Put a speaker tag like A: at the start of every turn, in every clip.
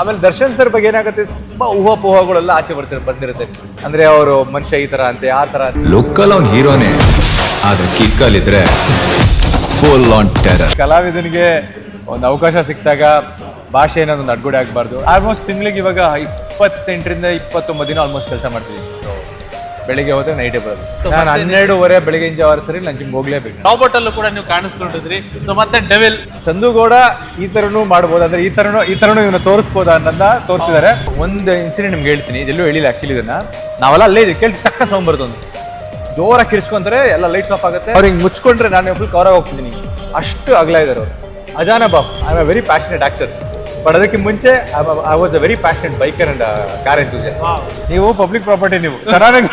A: ಆಮೇಲೆ ದರ್ಶನ್ ಸರ್ ಬಗ್ಗೆ ಏನಾಗುತ್ತೆ? ತುಂಬಾ ಊಹಾಪೋಹಗಳೆಲ್ಲ ಆಚೆ ಬರ್ತಾರೆ ಬಂದಿರುತ್ತೆ. ಅಂದ್ರೆ ಅವರು ಮನುಷ್ಯ ಈ ತರ ಅಂತೆ ಆ ತರ
B: ಲೋಕಲ್ ಅವ್ನ ಹೀರೋನೇ ಆದ್ರೆ ಕಿಕ್ಕಲ್ಲಿದ್ರೆ ಫುಲ್ ಆನ್ ಟೆರರ್
A: ಕಲಾವಿದನಿಗೆ ಒಂದು ಅವಕಾಶ ಸಿಕ್ಕಿದಾಗ ಭಾಷೆ ಏನಾದ್ರು ಒಂದು ಆಗ್ಬಾರ್ದು. ಆಲ್ಮೋಸ್ಟ್ ತಿಂಗಳಿಗೆ ಇವಾಗ ಇಪ್ಪತ್ತೆಂಟರಿಂದ ಇಪ್ಪತ್ತೊಂಬತ್ತು ದಿನ ಆಲ್ಮೋಸ್ಟ್ ಕೆಲಸ ಮಾಡ್ತೀವಿ ಬೆಳಿಗ್ಗೆ ಹೋದ್ರೆ ನೈಟೇ ಬರೋದು. ನಾನು ಹನ್ನೆರಡುವರೆ ಬೆಳಿಗ್ಗೆ ಜಾವ ಸರಿ ನಂಗೆ ಹೋಗ್ಲೇಬೇಕು.
C: ರಾಬರ್ಟ್ ಅಲ್ಲೂ ಕೂಡ ನೀವು ಕಾಣಿಸ್ಕೊಂಡಿದ್ರಿ. ಸೊ ಮತ್ತೆ ಡೆವಿಲ್
A: ಚಂದುಗೌಡ ಈ ತರನು ಮಾಡ್ಬೋದು. ಅಂದ್ರೆ ಈ ತರನು ಈ ತರನು ಇವನ್ನ ತೋರಿಸ್ಬೋದಾ ಅನ್ನೋದನ್ನ ತೋರಿಸಿದ್ದಾರೆ. ಒಂದು ಇನ್ಸಿಡೆಂಟ್ ನಿಮ್ಗೆ ಹೇಳ್ತೀನಿ. ಇದೆಲ್ಲೂ ಹೇಳಿಲ್ಲ ಆಕ್ಚುಲಿ ಇದನ್ನ. ನಾವೆಲ್ಲ ಅಲ್ಲೇ ಇದೆ ಕೇಳಿ ತಕ್ಕ ಸೌಂಡ್ ಬರ್ತೊಂದು ಜೋರಾಗಿ ಕಿರ್ಚ್ಕೊಂತಾರೆ ಎಲ್ಲ ಲೈಟ್ಸ್ ಆಫ್ ಆಗುತ್ತೆ. ಅವ್ರು ಹಿಂಗೆ ಮುಚ್ಕೊಂಡ್ರೆ ನಾನು ಫುಲ್ ಕವರ್ ಹೋಗ್ತಿದ್ದೀನಿ ಅಷ್ಟು ಅಗಲ ಇದ್ದಾರೆ ಅವರು. ಅಜಾನ Bob I am a very passionate actor but ಅದಕ್ಕೆ ಮುಂಚೆ I was a very passion biker and car enthusiast ನೀವು ಪಬ್ಲಿಕ್ ಪ್ರಾಪರ್ಟಿ ನೀವು ಚೆನ್ನಾಗಿ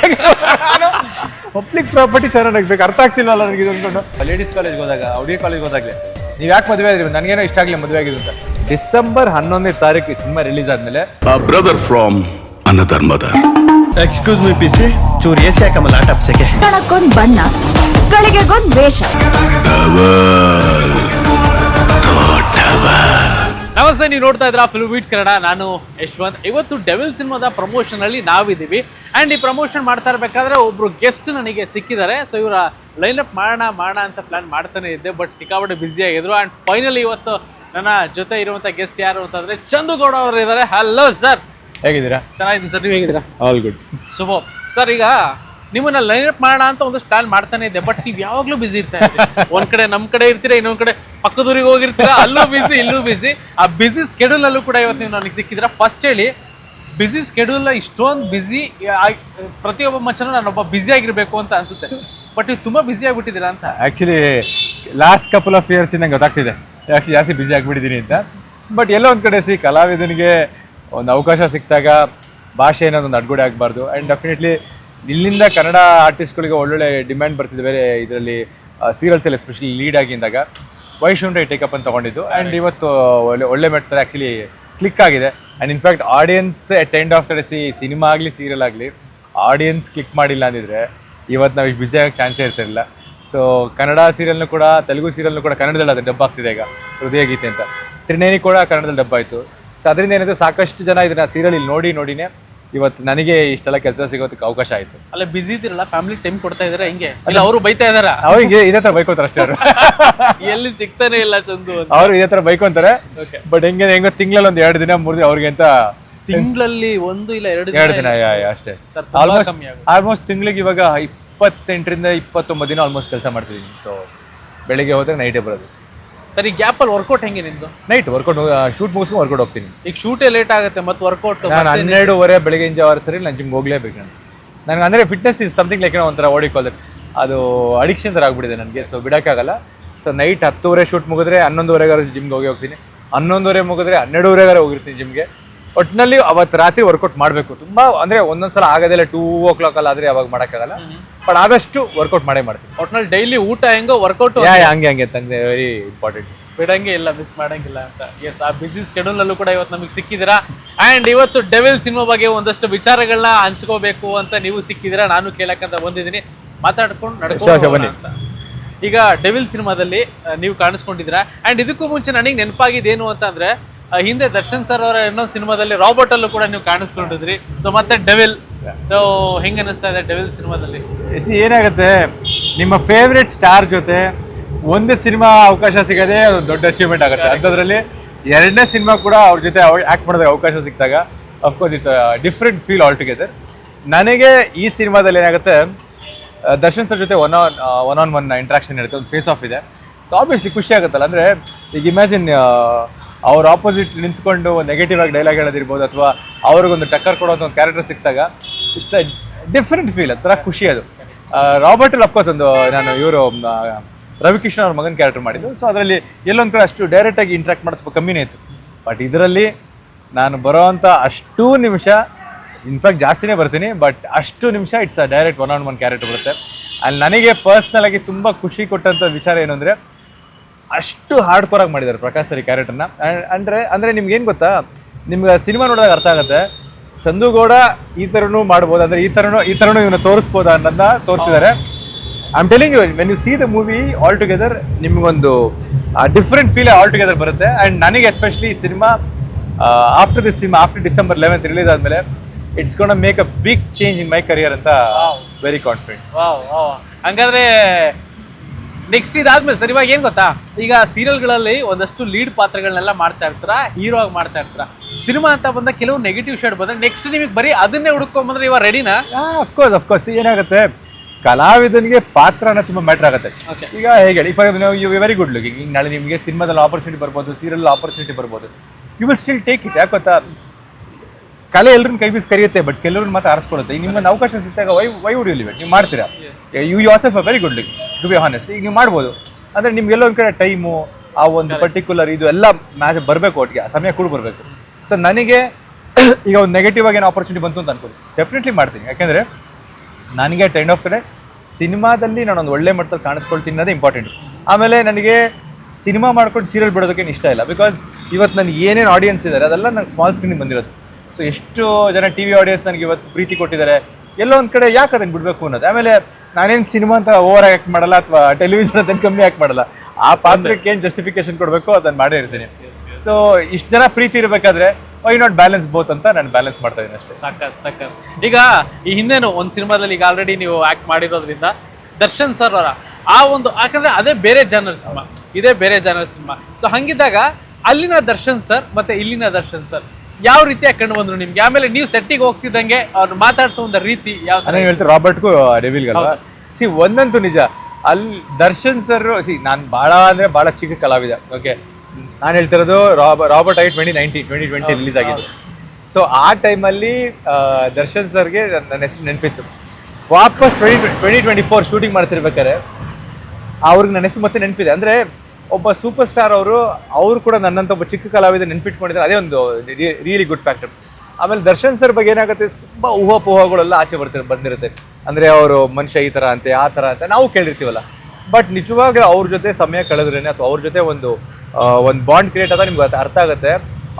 A: ಪಬ್ಲಿಕ್ ಪ್ರಾಪರ್ಟಿ ಚೆನ್ನಾಗಿ ಅರ್ಥ ಆಗ್ತಿಲ್ಲ ಅಲ್ಲ ನನಗೆ ಅಂದ್ಕೊಂಡು. ಲೇಡೀಸ್ ಕಾಲೇಜ್ಗೆ ಹೋದಾಗ ಹುಡುಗಿ ಕಾಲೇಜ್ ಹೋದಾಗಲೇ ನೀವು ಯಾಕೆ ಮದುವೆ ಆದ್ರಿ ನನಗೇನೋ ಇಷ್ಟ ಆಗಲಿ ಮದುವೆ ಆಗಿದೆ ಅಂತ. ಡಿಸೆಂಬರ್ ಹನ್ನೊಂದನೇ ತಾರೀಕು ಸಿನಿಮಾ ರಿಲೀಸ್ ಆದ್ಮೇಲೆ
D: ಬ್ರದರ್ ಫ್ರಾಮ್ ಅನ್ನಧರ್ಮದ another mother.
E: Excuse me P C ಚೂರು ಎ ಸಿ ಹಾಕಮಲ್ಲ ಟಪ್ಸಕ್ಕೆ
F: ಕಣಕ್ಕೊಂದು ಬಣ್ಣ ಗಳಿಗೆಗೊಂದ್ ವೇಷ
C: ನಮಸ್ತೆ ನೀವು ನೋಡ್ತಾ ಇದ್ರ ಫಿಲ್ಮ್ ವೀಟ್ ಕನ್ನಡ. ನಾನು ಯಶ್ವಂತ್. ಇವತ್ತು ಡೆವಿಲ್ ಸಿನಿಮಾದ ಪ್ರಮೋಷನ್ ಅಲ್ಲಿ ನಾವಿದ್ದೀವಿ. ಅಂಡ್ ಈ ಪ್ರಮೋಷನ್ ಮಾಡ್ತಾ ಇರ್ಬೇಕಾದ್ರೆ ಒಬ್ರು ಗೆಸ್ಟ್ ನನಗೆ ಸಿಕ್ಕಿದ್ದಾರೆ. ಸೊ ಇವರ ಲೈನ್ ಅಪ್ ಮಾಡೋಣ ಮಾಡೋಣ ಅಂತ ಪ್ಲಾನ್ ಮಾಡ್ತಾನೆ ಇದ್ದೆ ಬಟ್ ಸಿಕ್ಕಾಪಟ್ಟೆ ಬ್ಯುಸಿ ಆಗಿದ್ರು. ಅಂಡ್ ಫೈನಲಿ ಇವತ್ತು ನನ್ನ ಜೊತೆ ಇರುವಂತ ಗೆಸ್ಟ್ ಯಾರು ಅಂತಂದ್ರೆ ಚಂದುಗೌಡ ಅವರು ಇದ್ದಾರೆ. ಹಲೋ ಸರ್
A: ಹೇಗಿದ್ದೀರಾ?
C: ಚೆನ್ನಾಗಿದ್ದೀನಿ ಸರ್ ನೀವು ಹೇಗಿದ್ದೀರಾ?
A: ಆಲ್ ಗುಡ್
C: ಶುಭ ಸರ್ ಈಗ ನಿಮ್ಮನ್ನ ಲೈನ್ ಅಪ್ ಮಾಡೋಣ ಅಂತ ಒಂದು ಪ್ಲಾನ್ ಮಾಡ್ತಾನೆ ಇದೆ ಬಟ್ ನೀವು ಯಾವಾಗ್ಲೂ ಬಿಸಿ ಇರ್ತಾ ಒಂದ್ ಕಡೆ ನಮ್ ಕಡೆ ಇರ್ತೀರಾ, ಇನ್ನೊಂದ್ ಕಡೆ ಪಕ್ಕದೂರಿಗೆ ಹೋಗಿರ್ತೀರಾ, ಅಲ್ಲೂ ಬಿಸಿ ಇಲ್ಲೂ ಬಿಸಿ ಆ ಬಿಸಿ ಸ್ಕೆಡ್ಯೂಲ್ ಅಲ್ಲೂ ಕೂಡ ಇವತ್ತು ನೀವು ನನಗೆ ಸಿಕ್ಕಿದ್ರ ಫಸ್ಟ್ ಹೇಳಿ ಬಿಸಿ ಸ್ಕೆಡ್ಯೂಲ್ ಇಷ್ಟೊಂದು ಬಿಸಿ ಪ್ರತಿಯೊಬ್ಬ ಮಚ್ಚನೂ ನಾನೊಬ್ಬ ಬ್ಯುಸಿ ಆಗಿರ್ಬೇಕು ಅಂತ ಅನ್ಸುತ್ತೆ. ಬಟ್ ನೀವು ತುಂಬಾ ಬ್ಯುಸಿ ಆಗ್ಬಿಟ್ಟಿದ್ದೀರಾ ಅಂತ.
A: Actually last couple of years ನಂಗೆ ಗೊತ್ತಾಗ್ತಿದೆ. ಆಕ್ಚುಲಿ ಜಾಸ್ತಿ ಬಿಸಿ ಆಗಿಬಿಟ್ಟಿದ್ದೀನಿ ಅಂತ. ಬಟ್ ಎಲ್ಲೋ ಒಂದು ಕಡೆ ಸಿ ಕಲಾವಿದನಿಗೆ ಒಂದು ಅವಕಾಶ ಸಿಕ್ಕಿದಾಗ ಭಾಷೆ ಅನ್ನೋದು ಒಂದು ಅಡ್ಗೊಡೆ ಆಗಬಾರ್ದು. ಆ್ಯಂಡ್ ಡೆಫಿನೆಟ್ಲಿ ಇಲ್ಲಿಂದ ಕನ್ನಡ ಆರ್ಟಿಸ್ಟ್ಗಳಿಗೆ ಒಳ್ಳೊಳ್ಳೆ ಡಿಮ್ಯಾಂಡ್ ಬರ್ತಿದೆ. ಬೇರೆ ಇದರಲ್ಲಿ ಸೀರಿಯಲ್ಸ್ ಎಲ್ಲ ಎಸ್ಪೆಷಲಿ ಲೀಡ್ ಆಗಿದ್ದಾಗ why should I take up ಅಂತ ತಗೊಂಡಿದ್ದು. ಆ್ಯಂಡ್ ಇವತ್ತು ಒಳ್ಳೆ ಒಳ್ಳೆ ಮಟ್ಟದಲ್ಲಿ ಆ್ಯಕ್ಚುಲಿ ಕ್ಲಿಕ್ ಆಗಿದೆ. And in fact audience at end of the day C cinema ಆಗಲಿ ಸೀರಿಯಲ್ ಆಗಲಿ ಆಡಿಯನ್ಸ್ ಕ್ಲಿಕ್ ಮಾಡಿಲ್ಲ ಅಂದಿದ್ರೆ ಇವತ್ತು ನಾವು ಇಷ್ಟು ಬ್ಯುಸಿ ಆಗೋಕ್ಕೆ ಚಾನ್ಸೇ ಇರ್ತಿರಲಿಲ್ಲ. ಸೊ ಕನ್ನಡ ಸೀರಿಯಲ್ನು ಕೂಡ ತೆಲುಗು ಸೀರಿಯಲ್ನು ಕೂಡ ಕನ್ನಡದಲ್ಲಿ ಅದು ಡಬ್ ಆಗ್ತಿದೆ ಈಗ ಹೃದಯ ಗೀತೆ ಅಂತ. ತ್ರಿನೇನಿ ಕೂಡ ಕನ್ನಡದಲ್ಲಿ ಡಬ್ ಆಯಿತು. ಸೊ ಅದರಿಂದ ಏನಿದೆ ಸಾಕಷ್ಟು ಜನ ಇದನ್ನ ಸೀರಿಯಲ್ ಇಲ್ಲಿ ನೋಡಿ ನೋಡಿನೇ ಇವತ್ತು ನನಗೆ ಇಷ್ಟೆಲ್ಲ ಕೆಲಸ ಸಿಗೋದಕ್ಕೆ ಅವಕಾಶ ಆಯಿತು.
C: ಅಲ್ಲ ಬಿಸಿ ಇದ್ದೀರಲ್ಲ ಫ್ಯಾಮಿಲಿ ಟೈಮ್ ಕೊಡ್ತಾ ಇದಾರೆ ಹಿಂಗೆ. ಇಲ್ಲ ಅವರು ಬೈತಾ ಇದಾರ
A: ಅವ್ರಿಗೆ ಇದೇ ಥರ ಬೈಕೋತಾರೆ ಅಷ್ಟೇ ಅವರು.
C: ಎಲ್ಲಿ ಸಿಗ್ತಾನೆ ಇಲ್ಲ ಚಂದು ಅವ್ರು
A: ಅವರು ಇದೇ ಥರ ಬೈಕೊಂತಾರೆ ಬಟ್ ಹೆಂಗೆ ಹೆಂಗೋ ತಿಂಗಳಲ್ಲಿ ಒಂದು ಎರಡು ದಿನ ಮೂರು ದಿನ ಅವ್ರಿಗೆ ಅಂತ
C: ತಿಂಗಳಲ್ಲಿ ಒಂದು ಇಲ್ಲ ಎರಡು
A: ಎರಡು ದಿನ ಯಾ- ಯಾ, ಅಷ್ಟೇ.
C: ಸರ್, ತುಂಬಾ
A: ಆಲ್ಮೋಸ್ಟ್
C: ಕಮ್ಮಿ ಆಗುತ್ತೆ.
A: ಆಲ್ಮೋಸ್ಟ್ ತಿಂಗಳಿಗೆ ಇವಾಗ ಇಪ್ಪತ್ತೆಂಟರಿಂದ ಇಪ್ಪತ್ತೊಂಬತ್ತು ದಿನ ಆಲ್ಮೋಸ್ಟ್ ಕೆಲಸ ಮಾಡ್ತಿದ್ದೀನಿ ಸೊ ಬೆಳಿಗ್ಗೆ ಹೋದ್ರೆ ನೈಟೇ ಬರೋದು.
C: ಸರಿ ಗ್ಯಾಪ್ ಅಲ್ಲಿ ವರ್ಕೌಟ್ ಹೆಂಗೆ ನಿಂದು
A: ನೈಟ್ ವರ್ಕೌಟ್ ಶೂಟ್ ಮುಗಿಸ್ಕೊಂಡು ವರ್ಕೌಟ್ ಹೋಗ್ತೀನಿ.
C: ಈಗ ಶೂಟೇ ಲೇಟ್ ಆಗುತ್ತೆ ಮತ್ತೆ ವರ್ಕೌಟ್
A: ನಾನು ಹನ್ನೆರಡುವರೆ ಬೆಳಗ್ಗೆ ಜಾವ ಸರಿ ನಾನು ಜಿಮ್ ಹೋಗ್ಲೇಬೇಕು ನಾನು. ನನಗೆ ಅಂದರೆ ಫಿಟ್ನೆಸ್ ಇಸ್ ಸಮಥಿಂಗ್ ಲೈಕ್ ಏನೋ ಒಂಥರ ಓಡಿಕೊಳ್ಳೆ ಅದು ಅಡಿಕ್ಷನ್ ಥರ ಆಗ್ಬಿಟ್ಟಿದೆ ನನಗೆ ಸೊ ಬಿಡೋಕ್ಕಾಗಲ್ಲ. ಸೊ ನೈಟ್ ಹತ್ತುವರೆ ಶೂಟ್ ಮುಗಿದ್ರೆ ಹನ್ನೊಂದುವರೆಗಾರು ಜಿಮ್ಗೆ ಹೋಗಿ ಹೋಗ್ತೀನಿ. ಹನ್ನೊಂದುವರೆ ಮುಗಿದ್ರೆ ಹನ್ನೆರಡುವರೆಗಾರ ಹೋಗಿರ್ತೀನಿ ಜಿಮ್ಗೆ ಒಟ್ಟಿನಲ್ಲಿ ಅವತ್ತು ರಾತ್ರಿ ವರ್ಕೌಟ್ ಮಾಡಬೇಕು. ತುಂಬ ಅಂದರೆ ಒಂದೊಂದ್ಸಲ ಆಗೋದಿಲ್ಲ ಟೂ ಓ ಕ್ಲಾಕ್ ಅಲ್ಲಿ ಆದರೆ ಅವಾಗ ಮಾಡೋಕ್ಕಾಗಲ್ಲ. ಬಟ್ ಆದಷ್ಟು ವರ್ಕೌಟ್ ಮಾಡೇ ಮಾಡ್ತೀನಿ.
C: ಒಟ್ನಲ್ಲಿ ಡೈಲಿ ಊಟ ಹೆಂಗೋ ವರ್ಕೌಟ್
A: ಯಾ ಹಂಗೆ ಹಂಗೆ ತಂದೆ ವೆರಿ ಇಂಪಾರ್ಟೆಂಟ್
C: ಬಿಡಂಗೆ ಇಲ್ಲ ಮಿಸ್ ಮಾಡಂಗಿಲ್ಲ ಅಂತ. ಎಸ್ ಆ ಬಿಸಿ ಸ್ಕೆಡ್ಯೂಲ್ ಅಲ್ಲೂ ಕೂಡ ಇವತ್ತು ನಮಗೆ ಸಿಕ್ಕಿದ್ದೀರಾ? ಅಂಡ್ ಇವತ್ತು ಡೆವಿಲ್ ಸಿನಿಮಾ ಬಗ್ಗೆ ಒಂದಷ್ಟು ವಿಚಾರಗಳನ್ನ ಹಂಚ್ಕೋಬೇಕು ಅಂತ ನೀವು ಸಿಕ್ಕಿದ್ದೀರಾ? ನಾನು ಕೇಳಕ್ಕಂತ ಬಂದಿದ್ದೀನಿ. ಮಾತಾಡ್ಕೊಂಡು ನಡ್ಕೊಂಡು ಅಂತ. ಈಗ ಡೆವಿಲ್ ಸಿನಿಮಾದಲ್ಲಿ ನೀವು ಕಾಣಿಸ್ಕೊಂಡಿದ್ದೀರಾ? ಅಂಡ್ ಇದಕ್ಕೂ ಮುಂಚೆ ನನಗೆ ನೆನಪಾಗಿದ್ದೇನು ಅಂತ ಅಂದ್ರೆ ಹಿಂದೆ ದರ್ಶನ್ ಸರ್ ಅವರ ಇನ್ನೊಂದು ಸಿನಿಮಾದಲ್ಲಿ ರಾಬರ್ಟ್ ಅಲ್ಲೂ ಕೂಡ ನೀವು ಕಾಣಿಸ್ಕೊಂಡಿದ್ರಿ. ಸೊ ಮತ್ತೆ ಡೆವಿಲ್. ಸೊ ಹೆಂಗ ಅನಿಸ್ತಾ ಇದೆ ಡೆವಿಲ್ ಸಿನಿಮಾದಲ್ಲಿ?
A: ಸಿ ಏನಾಗುತ್ತೆ? ನಿಮ್ಮ ಫೇವ್ರೆಟ್ ಸ್ಟಾರ್ ಜೊತೆ ಒಂದು ಸಿನಿಮಾ ಅವಕಾಶ ಸಿಗದೆ ಅದು ದೊಡ್ಡ ಅಚೀವ್ಮೆಂಟ್ ಆಗುತ್ತೆ. ಅಂಥದ್ರಲ್ಲಿ ಎರಡನೇ ಸಿನಿಮಾ ಕೂಡ ಅವ್ರ ಜೊತೆ ಆ್ಯಕ್ಟ್ ಮಾಡೋದಕ್ಕೆ ಅವಕಾಶ ಸಿಕ್ಕಿದಾಗ of course it's different feel all together ನನಗೆ ಈ ಸಿನಿಮಾದಲ್ಲಿ ಏನಾಗುತ್ತೆ ದರ್ಶನ್ ಸರ್ ಜೊತೆ one on one on one interaction ಇರುತ್ತೆ ಒಂದು ಫೇಸ್ ಆಫ್ ಇದೆ. ಸೊ ಆಬ್ವಿಯಸ್ಲಿ ಖುಷಿ ಆಗುತ್ತಲ್ಲ ಅಂದರೆ ಈಗ ಇಮ್ಯಾಜಿನ್ ಅವ್ರ ಆಪೋಸಿಟ್ ನಿಂತ್ಕೊಂಡು ನೆಗೆಟಿವ್ ಆಗಿ ಡೈಲಾಗ್ ಹೇಳೋದಿರ್ಬೋದು ಅಥವಾ ಅವ್ರಿಗೊಂದು ಟಕ್ಕರ್ ಕೊಡೋದು ಒಂದು ಕ್ಯಾರೆಕ್ಟರ್ ಸಿಕ್ಕಿದಾಗ ಇಟ್ಸ್ ಅ ಡಿಫ್ರೆಂಟ್ ಫೀಲ್ ಒಂಥರ ಖುಷಿ ಅದು. ರಾಬರ್ಟ್ ಅಲ್ಲಿ ಅಫ್ಕೋರ್ಸ್ ಒಂದು, ನಾನು ಇವರು ರವಿಕೃಷ್ಣ ಅವ್ರ ಮಗನ ಕ್ಯಾರೆಕ್ಟರ್ ಮಾಡಿದ್ದು. ಸೊ ಅದರಲ್ಲಿ ಎಲ್ಲೊಂದು ಕಡೆ ಅಷ್ಟು ಡೈರೆಕ್ಟಾಗಿ ಇಂಟ್ರಾಕ್ಟ್ ಮಾಡೋದು ಸ್ವಲ್ಪ ಕಮ್ಮಿನೇ ಇತ್ತು. ಬಟ್ ಇದರಲ್ಲಿ ನಾನು ಬರೋವಂಥ ಅಷ್ಟೂ ನಿಮಿಷ ಇನ್ಫ್ಯಾಕ್ಟ್ ಜಾಸ್ತಿನೇ ಬರ್ತೀನಿ ಬಟ್ ಅಷ್ಟು ನಿಮಿಷ it's a direct one on one character ಬರುತ್ತೆ. ಅಲ್ಲಿ ನನಗೆ ಪರ್ಸ್ನಲ್ ಆಗಿ ತುಂಬ ಖುಷಿ ಕೊಟ್ಟಂಥ ವಿಚಾರ ಏನು ಅಂದರೆ ಅಷ್ಟು ಹಾರ್ಡ್ ಕೋರಾಗಿ ಮಾಡಿದ್ದಾರೆ ಪ್ರಕಾಶ್ ಸರಿ ಕ್ಯಾರೆಕ್ಟರ್ನ ಅಂದರೆ ಅಂದರೆ ನಿಮ್ಗೇನು ಏನು ಗೊತ್ತಾ? ನಿಮ್ಗೆ ಸಿನಿಮಾ ನೋಡಿದಾಗ ಅರ್ಥ ಆಗುತ್ತೆ. ಚಂದುಗೌಡ ಈ ಥರನೂ ಮಾಡ್ಬೋದು ಅಂದರೆ ಈ ಥರನೂ ಈ ಥರನೂ ಇವನ್ನ ತೋರಿಸ್ಬೋದಾ ಅನ್ನೋದನ್ನ ತೋರಿಸಿದ್ದಾರೆ. I am telling you when you see the movie all together ನಿಮಗೊಂದು ಡಿಫ್ರೆಂಟ್ ಫೀಲ್ ಆಲ್ ಟುಗೆದರ್ ಬರುತ್ತೆ. ಆ್ಯಂಡ್ ನನಗೆ ಎಸ್ಪೆಷಲಿ ಈ cinema after this cinema after December eleventh release ಆದಮೇಲೆ it's gonna make a big change in my career ಅಂತ very confident
C: ಹಂಗಾದ್ರೆ next ಇದಾದ್ಮೇಲೆ sir ಇವಾಗ ಏನ್ ಗೊತ್ತಾ? ಈಗ ಸೀರಿಯಲ್ಗಳಲ್ಲಿ ಒಂದಷ್ಟು ಲೀಡ್ ಪಾತ್ರಗಳನ್ನೆಲ್ಲ ಮಾಡ್ತಾ ಇರ್ತಾರ ಹೀರೋ ಆಗಿ ಮಾಡ್ತಾ ಇರ್ತಾರ? ಸಿನಿಮಾ ಅಂತ ಬಂದ ಕೆಲವು ನೆಗೆಟಿವ್ ಶೇಡ್ ಬಂದ್ರೆ ನೆಕ್ಸ್ಟ್ ನಿಮಗೆ ಬರೀ ಅದನ್ನೇ ಹುಡ್ಕೊಂಡ್ ಬಂದ್ರೆ ಇವಾಗ ರೆಡಿನಾ
A: ಅಫ್ಕೋರ್ಸ್ ಅಫ್ಕೋರ್ಸ್ ಏನಾಗುತ್ತೆ? ಕಲಾವಿದನಿಗೆ ಪಾತ್ರನ ತುಂಬ ಮ್ಯಾಟ್ರ್ ಆಗುತ್ತೆ. ಈಗ ಹೇಗೆ ಹೇಳಿ for you very good looking ಈಗ ನಾಳೆ ನಿಮಗೆ ಸಿನಿಮಾದಲ್ಲಿ ಆಪರ್ಚುನಿಟಿ ಬರ್ಬೋದು ಸೀರಿಯಲ್ ಆಪರ್ಚುನಿಟಿ ಬರ್ಬೋದು. You will still take it ಯಾಕೆ ಗೊತ್ತಾ? ಕಲೆ ಎಲ್ಲರನ್ನ ಕೈ ಬೀಸ್ ಕರೆಯುತ್ತೆ ಬಟ್ ಕೆಲವ್ರನ್ನ ಮಾತ್ರ ಆರಿಸ್ಕೊಳುತ್ತೆ ಈಗ ನಿಮ್ಮನ್ನ ಅವಕಾಶ ಸಿಕ್ಕಾಗ ವೈ ವೈ ವುಡ್ ಲಿವ್ ನೀವು ಮಾಡ್ತೀರಾ you you a very good look to be honest ಈಗ ನೀವು ಮಾಡ್ಬೋದು. ಅಂದರೆ ನಿಮ್ಗೆಲ್ಲ ಒಂದು ಕಡೆ ಟೈಮು ಆ ಒಂದು ಪರ್ಟಿಕ್ಯುಲರ್ ಇದು ಎಲ್ಲ ಮ್ಯಾಚ್ ಬರಬೇಕು ಒಟ್ಟಿಗೆ ಆ ಸಮಯ ಕೂಡ ಬರಬೇಕು. ಸೊ ನನಗೆ ಈಗ ಒಂದು ನೆಗೆಟಿವ್ ಆಗಿ ಏನು ಆಪರ್ಚುನಿಟಿ ಬಂತು ಅಂತ ಅನ್ಕೋದು ಡೆಫಿನೆಟ್ಲಿ ಮಾಡ್ತೀನಿ. ಯಾಕೆಂದರೆ ನನಗೆ ಟೆಂಡ್ ಆಫ್ ಕಡೆ ಸಿನಿಮಾದಲ್ಲಿ ಸಿನಿಮಾದಲ್ಲಿ ನಾನೊಂದು ಒಳ್ಳೆ ಮಟ್ಟದಲ್ಲಿ ಕಾಣಿಸ್ಕೊಳ್ತೀನಿ ಅನ್ನೋದೇ ಇಂಪಾರ್ಟೆಂಟ್ ಆಮೇಲೆ ನನಗೆ ಸಿನಿಮಾ ಮಾಡ್ಕೊಂಡು ಸೀರಿಯಲ್ ಬಿಡೋದಕ್ಕೇನು ಇಷ್ಟ ಇಲ್ಲ. ಬಿಕಾಸ್ ಇವತ್ತು ನನಗೆ ಏನೇನು ಆಡಿಯನ್ಸ್ ಇದ್ದಾರೆ ಅದೆಲ್ಲ ನಂಗೆ ಸ್ಮಾಲ್ ಸ್ಕ್ರೀನಿಗೆ ಬಂದಿರೋದು. ಸೊ ಎಷ್ಟು ಜನ ಟಿ ವಿ ಆಡಿಯನ್ಸ್ ನನಗೆ ಇವತ್ತು ಪ್ರೀತಿ ಕೊಟ್ಟಿದ್ದಾರೆ. ಎಲ್ಲೋ ಒಂದು ಕಡೆ ಯಾಕೆ ಅದನ್ನು ಬಿಡಬೇಕು ಅನ್ನೋದು? ಆಮೇಲೆ ನಾನೇನು ಸಿನಿಮಾ ಅಂತ ಓವರ್ ಆ್ಯಕ್ಟ್ ಮಾಡಲ್ಲ ಅಥವಾ ಟೆಲಿವಿಷನ್ ಅದನ್ನು ಕಮ್ಮಿ ಆ್ಯಕ್ಟ್ ಮಾಡಲ್ಲ, ಆ ಪಾತ್ರಕ್ಕೆ ಏನು ಜಸ್ಟಿಫಿಕೇಶನ್ ಕೊಡಬೇಕು ಅದನ್ನು ಮಾಡೇ ಇರ್ತೀನಿ. ಸೊ ಇಷ್ಟು ಜನ ಪ್ರೀತಿ ಇರಬೇಕಾದ್ರೆ ವೈ ನಾಟ್ ಬ್ಯಾಲೆನ್ಸ್ ಬೋತ್ ಅಂತ ನಾನು ಬ್ಯಾಲೆನ್ಸ್ ಮಾಡ್ತಾ ಇದ್ದೀನಿ ಅಷ್ಟೇ.
C: ಸಾಕತ್ ಸಾಕತ್ ಈಗ ಈ ಹಿಂದೆನು ಒಂದು ಸಿನಿಮಾದಲ್ಲಿ ಈಗ ಆಲ್ರೆಡಿ ನೀವು ಆ್ಯಕ್ಟ್ ಮಾಡಿರೋದ್ರಿಂದ ದರ್ಶನ್ ಸರ್ ಅವರ ಆ ಒಂದು, ಯಾಕಂದರೆ ಅದೇ ಬೇರೆ ಜಾನರ್ ಸಿನಿಮಾ. ಇದೇ ಬೇರೆ ಜಾನರ್ ಸಿನಿಮಾ. ಸೊ ಹಂಗಿದ್ದಾಗ ಅಲ್ಲಿನ ದರ್ಶನ್ ಸರ್ ಮತ್ತೆ ಇಲ್ಲಿನ ದರ್ಶನ್ ಸರ್ ಯಾವ ರೀತಿಯಾಗಿ ಕಂಡು ಬಂದ್ರು ನಿಮ್ಗೆ? ಆಮೇಲೆ ನೀವು ಸೆಟ್ಟಿಗೆ ಹೋಗ್ತಿದ್ದಂಗೆ ಅವ್ರು ಮಾತಾಡ್ಸೋ ಒಂದು ರೀತಿ ಯಾವ
A: ನಾನು ಹೇಳ್ತೀನಿ ರಾಬರ್ಟ್ಗೂ ಸಿ ಒಂದಂತೂ ನಿಜ. ಅಲ್ಲಿ ದರ್ಶನ್ ಸರ್ ಸಿ ನಾನು ಭಾಳ ಅಂದ್ರೆ ಭಾಳ ಚಿಕ್ಕ ಕಲಾವಿದ ಓಕೆ ನಾನು ಹೇಳ್ತಿರೋದು ರಾಬ Robert I twenty ninety twenty twenty release ಆಗಿದೆ ಸೊ ಆ ಟೈಮಲ್ಲಿ ದರ್ಶನ್ ಸರ್ಗೆ ನನ್ನ ಹೆಸರು ನೆನಪಿತ್ತು. ವಾಪಸ್ twenty twenty twenty four shooting ಮಾಡ್ತಿರ್ಬೇಕಾದ್ರೆ ಅವ್ರಿಗೆ ನನ್ನ ಹೆಸರು ಮತ್ತೆ ನೆನಪಿದೆ. ಅಂದರೆ ಒಬ್ಬ ಸೂಪರ್ ಸ್ಟಾರ್ ಅವರು ಅವರು ಕೂಡ ನನ್ನಂತ ಒಬ್ಬ ಚಿಕ್ಕ ಕಲಾವಿದ ನೆನ್ಪಿಟ್ಕೊಂಡಿದ್ದಾರೆ. ಅದೇ ಒಂದು ರಿಯಲಿ ಗುಡ್ ಫ್ಯಾಕ್ಟರ್ ಆಮೇಲೆ ದರ್ಶನ್ ಸರ್ ಬಗ್ಗೆ ಏನಾಗುತ್ತೆ? ತುಂಬ ಊಹಾಪೋಹಗಳೆಲ್ಲ ಆಚೆ ಬರ್ತಿರ್ ಬಂದಿರುತ್ತೆ. ಅಂದರೆ ಅವರು ಮನುಷ್ಯ ಈ ಥರ ಅಂತೆ, ಆ ಥರ ಅಂತ, ನಾವು ಕೇಳಿರ್ತೀವಲ್ಲ. ಬಟ್ ನಿಜವಾಗ ಅವ್ರ ಜೊತೆ ಸಮಯ ಕಳೆದ್ರೇನೆ ಅಥವಾ ಅವ್ರ ಜೊತೆ ಒಂದು ಒಂದು ಬಾಂಡ್ ಕ್ರಿಯೇಟ್ ಆದಾಗ ನಿಮ್ಗೆ ಅರ್ಥ ಆಗುತ್ತೆ.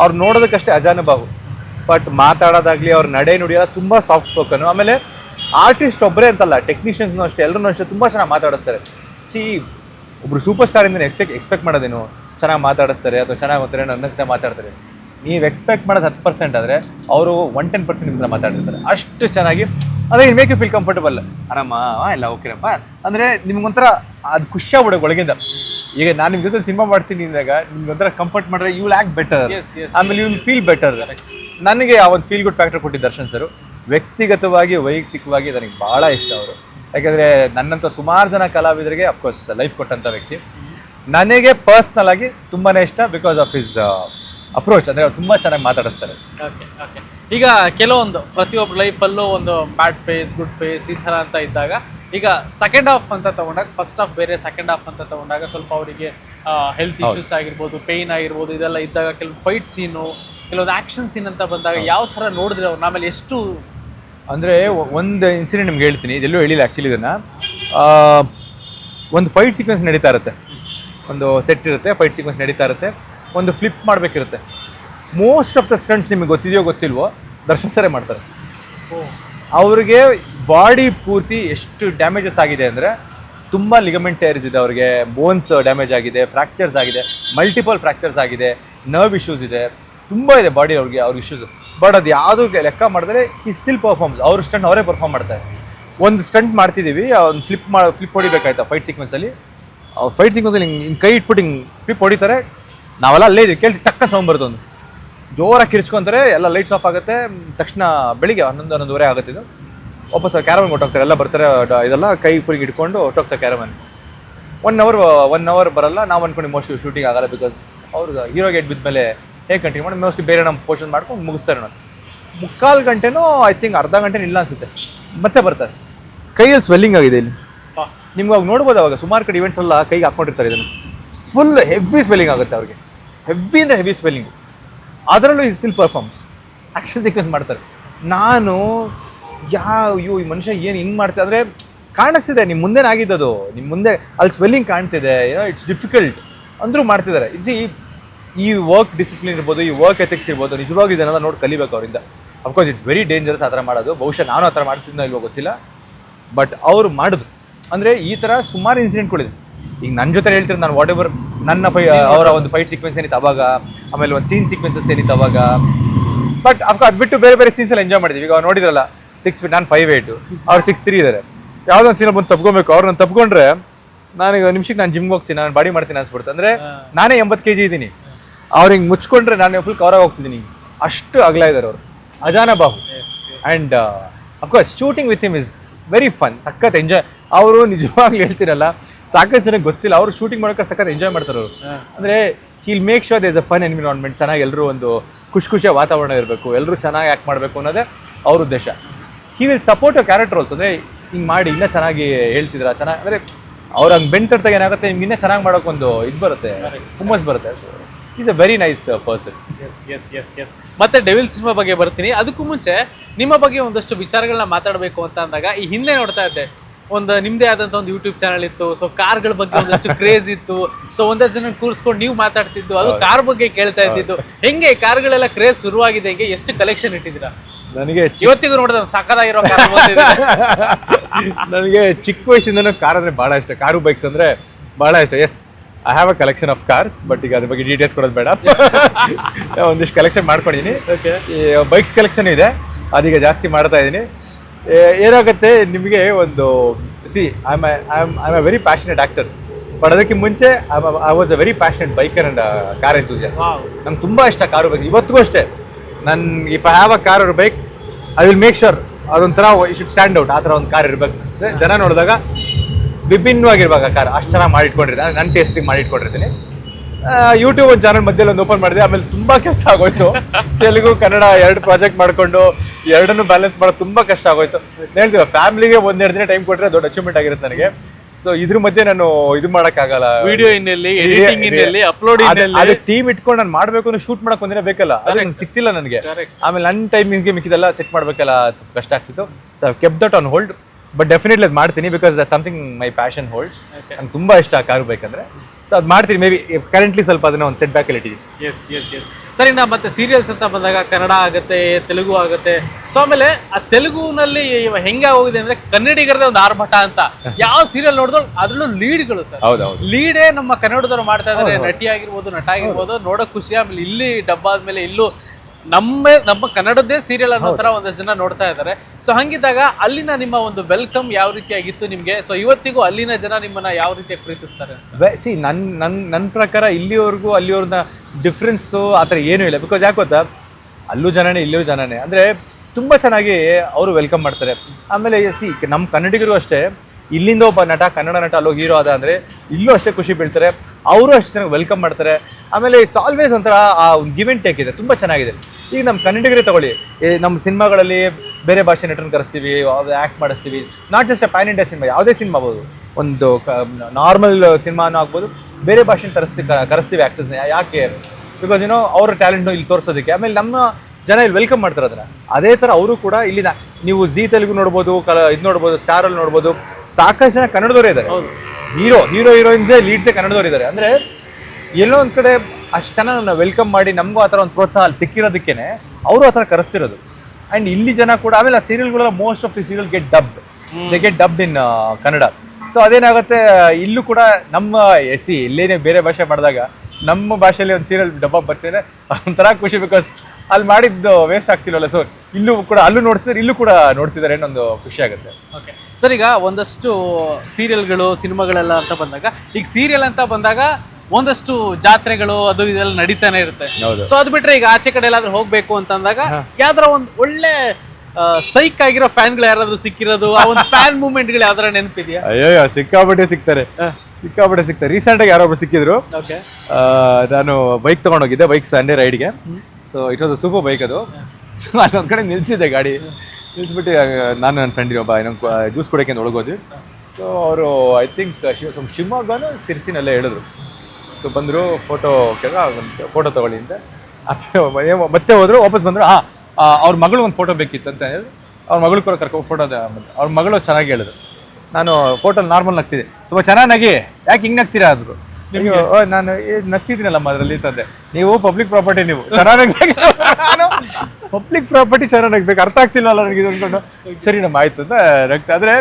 A: ಅವ್ರು ನೋಡೋದಕ್ಕಷ್ಟೇ ಅಜಾನಬಾಹು. ಬಟ್ ಮಾತಾಡೋದಾಗಲಿ ಅವ್ರ ನಡೆ ನುಡಿಯೆಲ್ಲ ತುಂಬ ಸಾಫ್ಟ್ ಸ್ಪೋಕನು ಆಮೇಲೆ ಆರ್ಟಿಸ್ಟ್ ಒಬ್ಬರೇ ಅಂತಲ್ಲ ಟೆಕ್ನಿಷಿಯನ್ಸ್ನು ಅಷ್ಟೇ ಎಲ್ಲರೂ ಅಷ್ಟೇ ತುಂಬ ಚೆನ್ನಾಗಿ ಮಾತಾಡಿಸ್ತಾರೆ. ಸಿ ಒಬ್ರು ಸೂಪರ್ ಸ್ಟಾರ್ ಇಂದ ಎಕ್ಸ್ಪೆಕ್ಟ್ ಎಕ್ಸ್ಪೆಕ್ಟ್ ಮಾಡೋದೇನು? ಚೆನ್ನಾಗಿ ಮಾತಾಡಿಸ್ತಾರೆ ಅಥವಾ ಚೆನ್ನಾಗಿ ಓದ್ತಾರೆ ನನ್ನಂತೆ ಮಾತಾಡ್ತಾರೆ. ನೀವು ಎಕ್ಸ್ಪೆಕ್ಟ್ ಮಾಡೋದು ಹತ್ತು ಪರ್ಸೆಂಟ್ ಆದರೆ ಅವರು ಒನ್ ಟೆನ್ ಪರ್ಸೆಂಟ್ ನಿಮ್ಮ ಮಾತಾಡಿರ್ತಾರೆ ಅಷ್ಟು ಚೆನ್ನಾಗಿ ಅದೇ ಮೇಕ್ ಯು ಫೀಲ್ ಕಂಫರ್ಟಬಲ್ ಆರಾಮ ಇಲ್ಲ ಎಲ್ಲ ಓಕೆನಪ್ಪ. ಅಂದರೆ ನಿಮ್ಗೊಂಥರ ಅದು ಖುಷಿ ಆಗ್ಬಿಡೋಕೆ ಒಳಗಿಂದ. ಈಗ ನಾನು ನಿಮ್ಮ ಜೊತೆ ಸಿನಿಮಾ ಮಾಡ್ತೀನಿ ಅಂದಾಗ ನಿಮ್ಗೆ ಒಂಥರ ಕಂಫರ್ಟ್ ಮಾಡಿದ್ರೆ ಯು ಲ್ಯಾಕ್ ಬೆಟರ್ ಆಮೇಲೆ ಯು ಫೀಲ್ ಬೆಟರ್ ನನಗೆ ಆ ಒಂದು ಫೀಲ್ ಗುಡ್ ಫ್ಯಾಕ್ಟರ್ ಕೊಟ್ಟಿದ್ದು ದರ್ಶನ್ ಸರ್. ವ್ಯಕ್ತಿಗತವಾಗಿ ವೈಯಕ್ತಿಕವಾಗಿ ನನಗೆ ಭಾಳ ಇಷ್ಟ ಅವರು. ಯಾಕೆಂದರೆ ನನ್ನಂಥ ಸುಮಾರು ಜನ ಕಲಾವಿದರಿಗೆ ಅಫ್ಕೋರ್ಸ್ ಲೈಫ್ ಕೊಟ್ಟಂಥ ವ್ಯಕ್ತಿ. ನನಗೆ ಪರ್ಸ್ನಲ್ ಆಗಿ ತುಂಬಾ ಇಷ್ಟ ಬಿಕಾಸ್ ಆಫ್ ಹಿಸ್ ಅಪ್ರೋಚ್ ಅಂದರೆ ಅವ್ರು ತುಂಬ ಚೆನ್ನಾಗಿ ಮಾತಾಡಿಸ್ತಾರೆ.
C: ಓಕೆ ಓಕೆ ಈಗ ಕೆಲವೊಂದು ಪ್ರತಿಯೊಬ್ಬರ ಲೈಫಲ್ಲೂ ಒಂದು ಬ್ಯಾಡ್ ಫೇಸ್ ಗುಡ್ ಫೇಸ್ ಈ ಥರ ಅಂತ ಇದ್ದಾಗ ಈಗ ಸೆಕೆಂಡ್ ಹಾಫ್ ಅಂತ ತಗೊಂಡಾಗ ಫಸ್ಟ್ ಹಾಫ್ ಬೇರೆ ಸೆಕೆಂಡ್ ಹಾಫ್ ಅಂತ ತಗೊಂಡಾಗ ಸ್ವಲ್ಪ ಅವರಿಗೆ ಹೆಲ್ತ್ ಇಶ್ಯೂಸ್ ಆಗಿರ್ಬೋದು ಪೇಯ್ನ್ ಆಗಿರ್ಬೋದು ಇದೆಲ್ಲ ಇದ್ದಾಗ ಕೆಲವು ಫೈಟ್ ಸೀನು ಕೆಲವೊಂದು ಆ್ಯಕ್ಷನ್ ಸೀನ್ ಅಂತ ಬಂದಾಗ ಯಾವ ಥರ ನೋಡಿದ್ರೆ ಅವ್ರು? ಆಮೇಲೆ ಎಷ್ಟು
A: ಅಂದರೆ ಒಂದು ಇನ್ಸಿಡೆಂಟ್ ನಿಮ್ಗೆ ಹೇಳ್ತೀನಿ. ಇದೆಲ್ಲೂ ಹೇಳಿಲ್ಲ ಆ್ಯಕ್ಚುಲಿ ಇದನ್ನು. ಒಂದು ಫೈಟ್ ಸೀಕ್ವೆನ್ಸ್ ನಡೀತಾ ಇರುತ್ತೆ. ಒಂದು ಸೆಟ್ ಇರುತ್ತೆ ಫೈಟ್ ಸೀಕ್ವೆನ್ಸ್ ನಡೀತಾ ಇರುತ್ತೆ. ಒಂದು ಫ್ಲಿಪ್ ಮಾಡಬೇಕಿರುತ್ತೆ. ಮೋಸ್ಟ್ ಆಫ್ ದ ಸ್ಟಂಟ್ಸ್ ನಿಮಗೆ ಗೊತ್ತಿದೆಯೋ ಗೊತ್ತಿಲ್ವೋ, ದರ್ಶನ್ ಸರೇ ಮಾಡ್ತಾರೆ. ಅವ್ರಿಗೆ ಬಾಡಿ ಪೂರ್ತಿ ಎಷ್ಟು ಡ್ಯಾಮೇಜಸ್ ಆಗಿದೆ ಅಂದರೆ ತುಂಬ ಲಿಗಮೆಂಟ್ ಟೈರ್ಸ್ ಇದೆ ಅವ್ರಿಗೆ. ಬೋನ್ಸ್ ಡ್ಯಾಮೇಜ್ ಆಗಿದೆ ಫ್ರ್ಯಾಕ್ಚರ್ಸ್ ಆಗಿದೆ ಮಲ್ಟಿಪಲ್ ಫ್ರ್ಯಾಕ್ಚರ್ಸ್ ಆಗಿದೆ ನರ್ವ್ ಇಶ್ಯೂಸ್ ಇದೆ. ತುಂಬ ಇದೆ ಬಾಡಿ ಅವ್ರಿಗೆ ಅವ್ರ ಇಶ್ಯೂಸ್ ಬಟ್ ಅದು ಯಾವುದು ಲೆಕ್ಕ ಮಾಡಿದ್ರೆ ಈ ಸ್ಟಿಲ್ ಪರ್ಫಾರ್ಮ್ಸ್ ಅವ್ರ ಸ್ಟಂಟ್ ಅವರೇ ಪರ್ಫಾರ್ಮ್ ಮಾಡ್ತಾರೆ. ಒಂದು ಸ್ಟಂಟ್ ಮಾಡ್ತಿದ್ದೀವಿ ಒಂದು ಫ್ಲಿಪ್ ಮಾಡಿ ಫ್ಲಿಪ್ ಹೊಡಿಬೇಕಾಯ್ತಾ ಫೈಟ್ ಸೀಕ್ವೆನ್ಸಲ್ಲಿ ಫೈಟ್ ಸೀಕ್ವೆನ್ಸಲ್ಲಿ ಹಿಂಗೆ ಹಿಂಗೆ ಕೈ ಇಟ್ಬಿಟ್ಟು ಹಿಂಗೆ ಫ್ಲಿಪ್ ಹೊಡಿತಾರೆ. ನಾವೆಲ್ಲ ಅಲ್ಲೇ ಇದೀವಿ ಕೇಳಿ ಟಕ್ಕನ್ ಸೌಂಡ್ ಒಂದು. ಜೋರಾಗಿ ಕಿರ್ಚ್ಕೊಂತಾರೆ, ಎಲ್ಲ ಲೈಟ್ಸ್ ಆಫ್ ಆಗುತ್ತೆ. ತಕ್ಷಣ ಬೆಳಿಗ್ಗೆ ಹನ್ನೊಂದು, ಹನ್ನೊಂದುವರೆ ಆಗುತ್ತೆ ಇದು. ವಾಪಸ್ ಕ್ಯಾರಮನ್ ಹೊಟ್ಟೋಗ್ತಾರೆ ಎಲ್ಲ ಬರ್ತಾರೆ ಇದೆಲ್ಲ ಕೈ ಫುಲ್ ಇಟ್ಕೊಂಡು ಹೊಟ್ಟೋಗ್ತಾರೆ ಕ್ಯಾರಮನ್ ಒನ್ ಅವರ್ ಒನ್ ಅವರ್ ಬರಲ್ಲ. ನಾವು ಅಂದ್ಕೊಂಡು ಮೋಸ್ಟ್ಲಿ ಶೂಟಿಂಗ್ ಆಗಲ್ಲ ಬಿಕಾಸ್ ಅವ್ರಿಗೆ ಹೀರೋ ಗೇಟ್ ಬಿದ್ಮೇಲೆ ಹೇಗೆ ಕಂಟಿನ್ಯೂ ಮಾಡಿ ಮೋಸ್ಟ್ಲಿ ಬೇರೆ ನಮ್ಮ ಪೋಷನ್ ಮಾಡ್ಕೊಂಡು ಮುಗಿಸ್ತಾರೆ ನಾನು ಮುಕ್ಕಾಲು ಗಂಟೆನೂ ಐ ಥಿಂಕ್ ಅರ್ಧ ಗಂಟೆ ಇಲ್ಲ ಅನ್ಸುತ್ತೆ. ಮತ್ತೆ ಬರ್ತಾರೆ. ಕೈಯಲ್ಲಿ ಸ್ವೆಲ್ಲಿಂಗ್ ಆಗಿದೆ ಇಲ್ಲಿ. ನಿಮ್ಗೆ ಅವಾಗ ನೋಡ್ಬೋದು ಅವಾಗ ಸುಮಾರು ಕಡೆ ಇವೆಂಟ್ಸ್ ಎಲ್ಲ ಕೈಗೆ ಹಾಕ್ಕೊಂಡಿರ್ತಾರೆ ಇದನ್ನು. ಫುಲ್ ಹೆವಿ ಸ್ವೆಲ್ಲಿಂಗ್ ಆಗುತ್ತೆ ಅವ್ರಿಗೆ. ಹೆವಿ ಅಂದರೆ ಹೆವಿ ಸ್ವೆಲ್ಲಿಂಗ್ ಅದರಲ್ಲೂ is still performs action sequence ಮಾಡ್ತಾರೆ. ನಾನು ಯಾವ ಅಯ್ಯೋ ಈ ಮನುಷ್ಯ ಏನು ಹಿಂಗೆ ಮಾಡ್ತಾರೆ ಅಂದರೆ ಕಾಣಿಸ್ತಿದೆ ನಿಮ್ಮ ಮುಂದೆ ಆಗಿದ್ದದು. ನಿಮ್ಮ ಮುಂದೆ ಅಲ್ಲಿ ಸ್ವೆಲ್ಲಿಂಗ್ ಕಾಣ್ತಿದೆ ಏನೋ ಇಟ್ಸ್ ಡಿಫಿಕಲ್ಟ್ ಅಂದರೂ ಮಾಡ್ತಿದ್ದಾರೆ. ಇದು ಈ ವರ್ಕ್ ಡಿಸಿಪ್ಲಿನ್ ಇರ್ಬೋದು ಈ ವರ್ಕ್ ಎಥಿಕ್ಸ್ ಇರ್ಬೋದು ನಿಜವಾಗಿ ಇದನ್ನೆಲ್ಲ ನೋಡಿ ಕಲಿಬೇಕು ಅವರಿಂದ. ಅಫ್ಕೋರ್ಸ್ ಇಟ್ಸ್ ವೆರಿ ಡೇಂಜರಸ್ ಆ ಥರ ಮಾಡೋದು. ಬಹುಶಃ ನಾನು ಆ ಥರ ಮಾಡ್ತಿದ್ನೋ ಇಲ್ವೋ ಗೊತ್ತಿಲ್ಲ. ಬಟ್ ಅವ್ರು ಮಾಡಿದ್ರು ಅಂದರೆ ಈ ಥರ ಸುಮಾರು ಇನ್ಸಿಡೆಂಟ್ಗಳಿದೆ ಈಗ ನನ್ನ ಜೊತೆ ಹೇಳ್ತಿರೋ ನಾನು ವಾಟ್ ಎವರ್ ನನ್ನ ಫೈ ಅವರ ಒಂದು ಫೈಟ್ ಸೀಕ್ವೆನ್ಸ್ ಏನಿತ್ತು ಅವಾಗ ಆಮೇಲೆ ಒಂದು ಸೀನ್ ಸೀಕ್ವೆನ್ಸಸ್ ಏನಿತ್ತು ಅವಾಗ. ಬಟ್ ಅಫ್ಕೋ ಅದು ಬಿಟ್ಟು ಬೇರೆ ಬೇರೆ ಸೀನ್ಸ್ ಎಲ್ಲ ಎಂಜಾಯ್ ಮಾಡಿದ್ವಿ. ಈಗ ಅವ್ರು ನೋಡಿದ್ರಲ್ಲ ಸಿಕ್ಸ್ ಫೀಟ್ ನಾನು ಫೈವ್ ಏಯ್ಟು ಅವ್ರು ಸಿಕ್ಸ್ ತ್ರೀ ಇದ್ದಾರೆ ಯಾವುದೋ ಒಂದು ಸೀನಲ್ಲಿ ಬಂದು ತಪ್ಕೊಬೇಕು. ಅವ್ರನ್ನ ತಪ್ಕೊಂಡ್ರೆ ನಾನೀಗ ನಿಮಿಷಕ್ಕೆ ನಾನು ಜಿಮ್ಗೆ ಹೋಗ್ತೀನಿ ನಾನು ಬಾಡಿ ಮಾಡ್ತೀನಿ ಅನ್ಸ್ಬಿಡ್ತು ಅಂದರೆ ನಾನೇ ಎಂಬತ್ತು ಕೆ ಜಿ ಇದ್ದೀನಿ. ಅವ್ರು ಹಿಂಗೆ ಮುಚ್ಕೊಂಡ್ರೆ ನಾನು ಫುಲ್ ಕವರ್ ಹೋಗ್ತಿದ್ದೀನಿ ಅಷ್ಟು ಅಗಲ ಇದ್ದಾರೆ ಅವರು. ಅಜಾನ ಬಾಹು. And of course shooting with him is very fun ಸಖತ್ ಎಂಜಾಯ್ ಅವರು ನಿಜವಾಗ್ಲೂ ಹೇಳ್ತಿರಲ್ಲ ಸಾಕಷ್ಟು ಜನಕ್ಕೆ ಗೊತ್ತಿಲ್ಲ. ಅವರು ಶೂಟಿಂಗ್ ಮಾಡೋಕೆ ಸಖತ್ ಎಂಜಾಯ್ ಮಾಡ್ತಾರೆ ಅವರು. ಅಂದರೆ he'll make sure there's a fun environment ಚೆನ್ನಾಗಿ ಎಲ್ಲರೂ ಒಂದು ಖುಷಿ ಖುಷಿಯ ವಾತಾವರಣ ಇರಬೇಕು. ಎಲ್ಲರೂ ಚೆನ್ನಾಗಿ ಆ್ಯಕ್ಟ್ ಮಾಡಬೇಕು ಅನ್ನೋದೇ ಅವ್ರ ಉದ್ದೇಶ. He will support a character also ಅಂದರೆ ಹಿಂಗೆ ಮಾಡಿ ಇನ್ನೂ ಚೆನ್ನಾಗಿ ಹೇಳ್ತಿದ್ರ ಚೆನ್ನಾಗಿ ಅಂದರೆ ಅವ್ರು ಹಂಗೆ ಬೆಂಡ್ ತರ್ತಾಗ ಏನಾಗುತ್ತೆ ನಿಮ್ಗೆ ಇನ್ನೂ ಚೆನ್ನಾಗಿ ಮಾಡೋಕ್ಕೊಂದು ಇದು ಬರುತ್ತೆ ಹುಮ್ಮಸ್ ಬರುತ್ತೆ. So is a very nice person
C: yes yes yes yes ಮತ್ತೆ ಡೆವಿಲ್ ಸಿನಿಮಾ ಬಗ್ಗೆ ಬರ್ತೀನಿ. ಅದಕ್ಕೂ ಮುಂಚೆ ನಿಮ್ಮ ಬಗ್ಗೆ ಒಂದಷ್ಟು ವಿಚಾರಗಳನ್ನ ಮಾತಾಡಬೇಕು ಅಂತ ಅಂದಾಗ ಈ ಹಿಂದೆ ನೋಡ್ತಾ ಇದ್ದೆ. ಒಂದು ನಿಮ್ದೇ ಆದಂತ ಒಂದು ಯೂಟ್ಯೂಬ್ ಚಾನಲ್ ಇತ್ತು. ಸೊ ಕಾರ್ಗಳ ಬಗ್ಗೆ ಒಂದಷ್ಟು ಕ್ರೇಜ್ ಇತ್ತು. ಸೊ ಒಂದಷ್ಟು ಜನ ಕೂರಿಸ್ಕೊಂಡು ನೀವು ಮಾತಾಡ್ತಿದ್ದು. ಅದು ಕಾರ್ ಬಗ್ಗೆ ಕೇಳ್ತಾ ಇದ್ದಿದ್ದು. ಹೆಂಗೆ ಕಾರ್ಗಳೆಲ್ಲ ಕ್ರೇಜ್ ಶುರುವಾಗಿದೆ? ಹೆಂಗೆ ಎಷ್ಟು ಕಲೆಕ್ಷನ್ ಇಟ್ಟಿದ್ದೀರಾ?
A: ನನಗೆ
C: ಇವತ್ತಿಗೂ ನೋಡಿದ್ರೆ ಸಕ್ಕದಾಗಿರೋ.
A: ನನಗೆ ಚಿಕ್ಕ ವಯಸ್ಸಿಂದನೂ ಕಾರ್ ಅಂದ್ರೆ ಬಹಳ ಇಷ್ಟ. ಕಾರು ಬೈಕ್ಸ್ ಅಂದ್ರೆ ಬಹಳ ಇಷ್ಟ. Yes I have a collection of cars but ಈಗ ಅದ್ರ ಬಗ್ಗೆ ಡೀಟೇಲ್ಸ್ ಕೊಡೋದು ಬೇಡ. ಒಂದಿಷ್ಟು ಕಲೆಕ್ಷನ್ ಮಾಡ್ಕೊಂಡಿದ್ದೀನಿ ಈ ಬೈಕ್ಸ್ ಕಲೆಕ್ಷನ್ ಇದೆ. ಅದೀಗ ಜಾಸ್ತಿ ಮಾಡ್ತಾ ಇದ್ದೀನಿ ಏನಾಗುತ್ತೆ ನಿಮಗೆ ಒಂದು see I am I am I a very passionate actor but ಅದಕ್ಕೆ ಮುಂಚೆ I was a very passionate biker and car enthusiast
C: Wow.
A: ನಂಗೆ ತುಂಬ ಇಷ್ಟ ಕಾರು ಬೈಕ್ ಇವತ್ತಿಗೂ ಅಷ್ಟೇ. ನನ್ನ if I have a car ಅವ್ರ bike I will make sure ಅದೊಂಥರ ಶುಡ್ ಸ್ಟ್ಯಾಂಡ್ ಔಟ್ ಆ ಥರ ಒಂದು ಕಾರ್ ಇರಬೇಕು. ಜನ ನೋಡಿದಾಗ ವಿಭಿನ್ನವಾಗಿರ್ಬೇಕು ಆ ಕಾರ್ ಅಷ್ಟು ಚೆನ್ನಾಗಿ ಮಾಡಿಟ್ಕೊಂಡಿರ್ತೀನಿ. ನನ್ನ ಟೇಸ್ಟಿಗೆ ಮಾಡಿಟ್ಕೊಂಡಿರ್ತೀನಿ. ಯೂಟ್ಯೂಬ್ ಒಂದು ಚಾನಲ್ ಮಧ್ಯದಲ್ಲಿ ಒಂದು ಓಪನ್ ಮಾಡಿದೆ. ಆಮೇಲೆ ತುಂಬಾ ಕೆಲಸ ಆಗೋಯ್ತು. ತೆಲುಗು ಕನ್ನಡ ಎರಡು ಪ್ರಾಜೆಕ್ಟ್ ಮಾಡ್ಕೊಂಡು ಎರಡನ್ನು ಬ್ಯಾಲೆನ್ಸ್ ಮಾಡೋದು ತುಂಬಾ ಕಷ್ಟ ಆಗೋಯ್ತು. ಹೇಳ್ತೀವಿ ಫ್ಯಾಮಿಲಿಗೆ ಒಂದೆರಡು ದಿನ ಟೈಮ್ ಕೊಟ್ಟರೆ ದೊಡ್ಡ ಅಚೀವ್ಮೆಂಟ್ ಆಗಿರುತ್ತೆ ನನಗೆ. ಸೊ ಇದ್ರ ಮಧ್ಯೆ ನಾನು ಇದು ಮಾಡೋಕ್ಕಾಗಲ್ಲ.
C: ವಿಡಿಯೋ ಇನ್ನೆಲ್ಲಿ ಎಡಿಟಿಂಗ್ ಇನ್ನೆಲ್ಲಿ ಅಪ್ಲೋಡ್ ಅದೇ
A: ಅದು ಟೀಮ್ ಇಟ್ಕೊಂಡು ನಾನು ಮಾಡಬೇಕು ಅಂದ್ರೆ ಶೂಟ್ ಮಾಡೋಕೆ ಒಂದಿನ ಬೇಕಲ್ಲ. ಅದು ನಂಗೆ ಸಿಕ್ತಿಲ್ಲ ನನಗೆ. ಆಮೇಲೆ ನನ್ನ ಟೈಮಿಂಗ್ಗೆ ಮಿಕ್ಕಿದೆಲ್ಲ ಸೆಟ್ ಮಾಡಬೇಕಲ್ಲ ಕಷ್ಟ ಆಗ್ತಿತ್ತು. So keep that on hold but definitely ಅದು ಮಾಡ್ತೀನಿ because that something my passion holds ನಂಗೆ ತುಂಬ ಇಷ್ಟ ಆ ಕಾರು ಬೇಕಂದ್ರೆ ಸೊ ಅದು ಮಾಡ್ತೀನಿ ಮೇ ಬಿ ಕರೆಂಟ್ಲಿ ಸ್ವಲ್ಪ ಅದನ್ನ ಒಂದು ಸೆಟ್ ಬ್ಯಾಕಲ್ಲಿ ಇಟ್ಟಿದ್ದೀನಿ
C: ಎಸ್ ಎಸ್ ಎಸ್ ಸರಿ ನಾ ಮತ್ತೆ ಸೀರಿಯಲ್ಸ್ ಅಂತ ಬಂದಾಗ ಕನ್ನಡ ಆಗುತ್ತೆ ತೆಲುಗು ಆಗುತ್ತೆ. ಸೊ ಆಮೇಲೆ ಆ ತೆಲುಗುನಲ್ಲಿ ಹೆಂಗೆ ಹೋಗಿದೆ ಅಂದ್ರೆ ಕನ್ನಡಿಗರದೇ ಒಂದು ಆರ್ಭಟ ಅಂತ. ಯಾವ ಸೀರಿಯಲ್ ನೋಡಿದ್ರು ಅದ್ರಲ್ಲೂ ಲೀಡ್ಗಳು ಸರ್.
A: ಹೌದೌದು.
C: ಲೀಡೇ ನಮ್ಮ ಕನ್ನಡದವ್ರು ಮಾಡ್ತಾ ಇದ್ದಾರೆ ನಟಿ ಆಗಿರ್ಬೋದು ನಟ ಆಗಿರ್ಬೋದು ನೋಡೋಕ್ ಖುಷಿ. ಆಮೇಲೆ ಇಲ್ಲಿ ಡಬ್ಬ ಆದ್ಮೇಲೆ ಇಲ್ಲೂ ನಮ್ಮ ನಮ್ಮ ಕನ್ನಡದ್ದೇ ಸೀರಿಯಲ್ ಅನ್ನೋ ತರ ಒಂದಷ್ಟು ಜನ ನೋಡ್ತಾ ಇದ್ದಾರೆ. ಸೊ ಹಂಗಿದ್ದಾಗ ಅಲ್ಲಿನ ನಿಮ್ಮ ಒಂದು ವೆಲ್ಕಮ್ ಯಾವ ರೀತಿಯಾಗಿತ್ತು ನಿಮಗೆ? ಸೊ ಇವತ್ತಿಗೂ ಅಲ್ಲಿನ ಜನ ನಿಮ್ಮನ್ನ ಯಾವ ರೀತಿಯಾಗಿ ಪ್ರೀತಿಸ್ತಾರೆ?
A: ಸಿ ನನ್ನ ನನ್ನ ನನ್ನ ಪ್ರಕಾರ ಇಲ್ಲಿವರೆಗೂ ಅಲ್ಲಿವ್ರನ್ನ ಡಿಫ್ರೆನ್ಸು ಆ ಥರ ಏನೂ ಇಲ್ಲ. ಬಿಕಾಸ್ ಯಾಕೆ ಗೊತ್ತಾ? ಅಲ್ಲೂ ಜನನೇ ಇಲ್ಲೂ ಜನನೇ. ಅಂದರೆ ತುಂಬ ಚೆನ್ನಾಗಿ ಅವರು ವೆಲ್ಕಮ್ ಮಾಡ್ತಾರೆ. ಆಮೇಲೆ ಸಿ ನಮ್ಮ ಕನ್ನಡಿಗರು ಅಷ್ಟೇ ಇಲ್ಲಿಂದ ಒಬ್ಬ ನಟ ಕನ್ನಡ ನಟ ಅಲ್ಲೋ ಹೀರೋ ಅದ ಅಂದರೆ ಇಲ್ಲೂ ಅಷ್ಟೇ ಖುಷಿ ಬೀಳ್ತಾರೆ. ಅವರು ಅಷ್ಟು ಚೆನ್ನಾಗಿ ವೆಲ್ಕಮ್ ಮಾಡ್ತಾರೆ. ಆಮೇಲೆ ಇಟ್ಸ್ ಆಲ್ವೇಸ್ ಒಂಥರ ಆ ಒಂದು ಗಿವ್ ಆ್ಯಂಡ್ ಟೇಕ್ ಇದೆ. ತುಂಬ ಚೆನ್ನಾಗಿದೆ. ಈಗ ನಮ್ಮ ಕನ್ನಡಿಗರೇ ತಗೊಳ್ಳಿ. ನಮ್ಮ ಸಿನಿಮಾಗಳಲ್ಲಿ ಬೇರೆ ಭಾಷೆ ನಟನ ಕರೆಸ್ತೀವಿ ಆ್ಯಕ್ಟ್ ಮಾಡಿಸ್ತೀವಿ. Not just a pan India cinema ಯಾವುದೇ ಸಿನಿಮಾ ಬೋದು ಒಂದು ನಾರ್ಮಲ್ ಸಿನಿಮಾನೂ ಆಗ್ಬೋದು. ಬೇರೆ ಭಾಷೆ ತರಿಸ್ತೀವಿ ಕರೆಸ್ತೀವಿ ಆ್ಯಕ್ಟರ್ಸ್ನ ಯಾಕೆ? ಬಿಕಾಸ್ ಏನೋ ಅವ್ರ ಟ್ಯಾಲೆಂಟ್ನು ಇಲ್ಲಿ ತೋರಿಸೋದಕ್ಕೆ. ಆಮೇಲೆ ನಮ್ಮ ಜನ ಇಲ್ಲಿ ವೆಲ್ಕಮ್ ಮಾಡ್ತಾರೆ ಅದನ್ನು. ಅದೇ ಥರ ಅವರು ಕೂಡ ಇಲ್ಲಿನ ನೀವು ಜೀ ತೆಲುಗು ನೋಡ್ಬೋದು ಕಲ ಇದು ನೋಡ್ಬೋದು ಸ್ಟಾರಲ್ಲಿ ನೋಡ್ಬೋದು. ಸಾಕಷ್ಟು ಜನ ಕನ್ನಡದವರೇ ಇದ್ದಾರೆ. ಹೀರೋ ಹೀರೋ ಹೀರೋಯಿನ್ಸೇ ಲೀಡ್ಸೇ ಕನ್ನಡದವ್ರು ಇದ್ದಾರೆ. ಅಂದರೆ ಎಲ್ಲೋ ಒಂದು ಕಡೆ ಅಷ್ಟು ಚೆನ್ನಾಗಿ ವೆಲ್ಕಮ್ ಮಾಡಿ ನಮಗೂ ಆ ಥರ ಒಂದು ಪ್ರೋತ್ಸಾಹ ಅಲ್ಲಿ ಸಿಕ್ಕಿರೋದಕ್ಕೇ ಅವರು ಆ ಥರ ಕರೆಸ್ತಿರೋದು. ಆ್ಯಂಡ್ ಇಲ್ಲಿ ಜನ ಕೂಡ ಆಮೇಲೆ ಆ ಸೀರಿಯಲ್ಗಳೆಲ್ಲ most of the serial get dubbed they get dubbed in Kannada so ಅದೇನಾಗುತ್ತೆ ಇಲ್ಲೂ ಕೂಡ ನಮ್ಮ ಎಸಿ ಇಲ್ಲೇನೇ ಬೇರೆ ಭಾಷೆ ಮಾಡಿದಾಗ ನಮ್ಮ ಭಾಷೆಯಲ್ಲಿ ಒಂದು ಸೀರಿಯಲ್ ಡಬ್ಬ ಬರ್ತಿದ್ರೆ ಒಂಥರ ಖುಷಿ ಬಿಕಾಸ್ ಅಲ್ಲಿ ಮಾಡಿದ್ದು ವೇಸ್ಟ್ ಆಗ್ತಿಲ್ವಲ್ಲ ಸೊ ಇಲ್ಲೂ ಕೂಡ ಅಲ್ಲೂ ನೋಡ್ತಿದ್ರೆ ಇಲ್ಲೂ ಕೂಡ ನೋಡ್ತಿದ್ದಾರೆ ಅನ್ನೋ ಒಂದು ಖುಷಿ ಆಗುತ್ತೆ.
C: ಓಕೆ ಸರ್ ಈಗ ಒಂದಷ್ಟು ಸೀರಿಯಲ್ಗಳು ಸಿನಿಮಾಗಳೆಲ್ಲ ಅಂತ ಬಂದಾಗ ಈಗ ಸೀರಿಯಲ್ ಅಂತ ಬಂದಾಗ ಒಂದಷ್ಟು ಜಾತ್ರೆಗಳು ಅದು ಇದೆಲ್ಲ ನಡೀತಾನೆ ಇರುತ್ತೆ. ಸೊ ಅದು ಬಿಟ್ರೆ ಈಗ ಆಚೆ ಕಡೆ ಎಲ್ಲಾದ್ರೂ ಹೋಗ್ಬೇಕು ಅಂತಂದಾಗ ಯಾವ್ದಾರ ಒಂದ್ ಒಳ್ಳೆ ಸೈಕ್ ಆಗಿರೋ ಫ್ಯಾನ್ಗಳು ಯಾರಾದ್ರೂ ಸಿಕ್ಕಿರೋದು ಆ ಒಂದು ಫ್ಯಾನ್ ಮೂವ್ಮೆಂಟ್ಗಳು ಯಾವ್ದಾರ ನೆನಪಿದ್ಯಾ?
A: ಅಯ್ಯೋ ಸಿಕ್ಕಾಪಟ್ಟೆ ಸಿಗ್ತಾರೆ ಸಿಕ್ಕಾಪಟ್ಟೆ ಸಿಗ್ತಾರೆ ರೀಸೆಂಟಾಗಿ ಯಾರೊಬ್ರು ಸಿಕ್ಕಿದ್ರು.
C: ಓಕೆ
A: ನಾನು ಬೈಕ್ ತಗೊಂಡೋಗಿದ್ದೆ bike Sunday ರೈಡ್ಗೆ so it was super bike ಅದು. ಸೊ ಒಂದ್ ಕಡೆ ನಿಲ್ಸಿದ್ದೆ ಗಾಡಿ. ನಿಲ್ಸ್ಬಿಟ್ಟು ನಾನು ನನ್ನ ಫ್ರೆಂಡ್ ಒಬ್ಬ ಜ್ಯೂಸ್ ಕುಡಿಯೋಕೆ ಒಳಗೋದ್ವಿ ಸೊ ಅವರು ಐ ಥಿಂಕ್ ಶಿವ ಶಿವಮೊಗ್ಗನೂ ಸಿರ್ಸಿನಲ್ಲೇ ಹೇಳಿದ್ರು. ಸೊ ಬಂದರು ಫೋಟೋ ಒಂದು ಫೋಟೋ ತೊಗೊಳ್ಳಿ ಅಂತ. ಮತ್ತೆ ಹೋದ್ರು ವಾಪಸ್ ಬಂದರು ಹಾಂ ಅವ್ರ ಮಗಳು ಒಂದು ಫೋಟೋ ಬೇಕಿತ್ತು ಅಂತ ಹೇಳಿದ್ರು ಅವ್ರ ಮಗಳು ಕೂಡ ಕರ್ಕೊ ಫೋಟೋ ಅವ್ರ ಮಗಳು ಚೆನ್ನಾಗಿ ಹೇಳಿದ್ರು. ನಾನು ಫೋಟೋ ನಾರ್ಮಲ್ ನಗ್ತಿದ್ದೆ. ಸ್ವಲ್ಪ ಚೆನ್ನಾಗಿ ನಗಿ ಯಾಕೆ ಹಿಂಗೆ ನಗ್ತೀರಾ ಅಂದರು. ಅಯ್ಯೋ, ನಾನು ನಗ್ತಿದ್ದೀನಲ್ಲ ನಗ್ತಿದ್ದೀನಲ್ಲಮ್ಮ ಅದರಲ್ಲಿ ತಂದೆ. ನೀವು ಪಬ್ಲಿಕ್ ಪ್ರಾಪರ್ಟಿ ನೀವು. ಚೆನ್ನಾಗಿ ನಾನು ಪಬ್ಲಿಕ್ ಪ್ರಾಪರ್ಟಿ ಚೆನ್ನಾಗಿ ನಗ್ಬೇಕು. ಅರ್ಥ ಆಗ್ತಿಲ್ಲಲ್ಲ ನನಗೆ ಇದು ಅಂದ್ಕೊಂಡು ಸರಿ ನಮ್ಮ ಆಯ್ತು ಅಂತ ನಗ್ತಾ. ಆದರೆ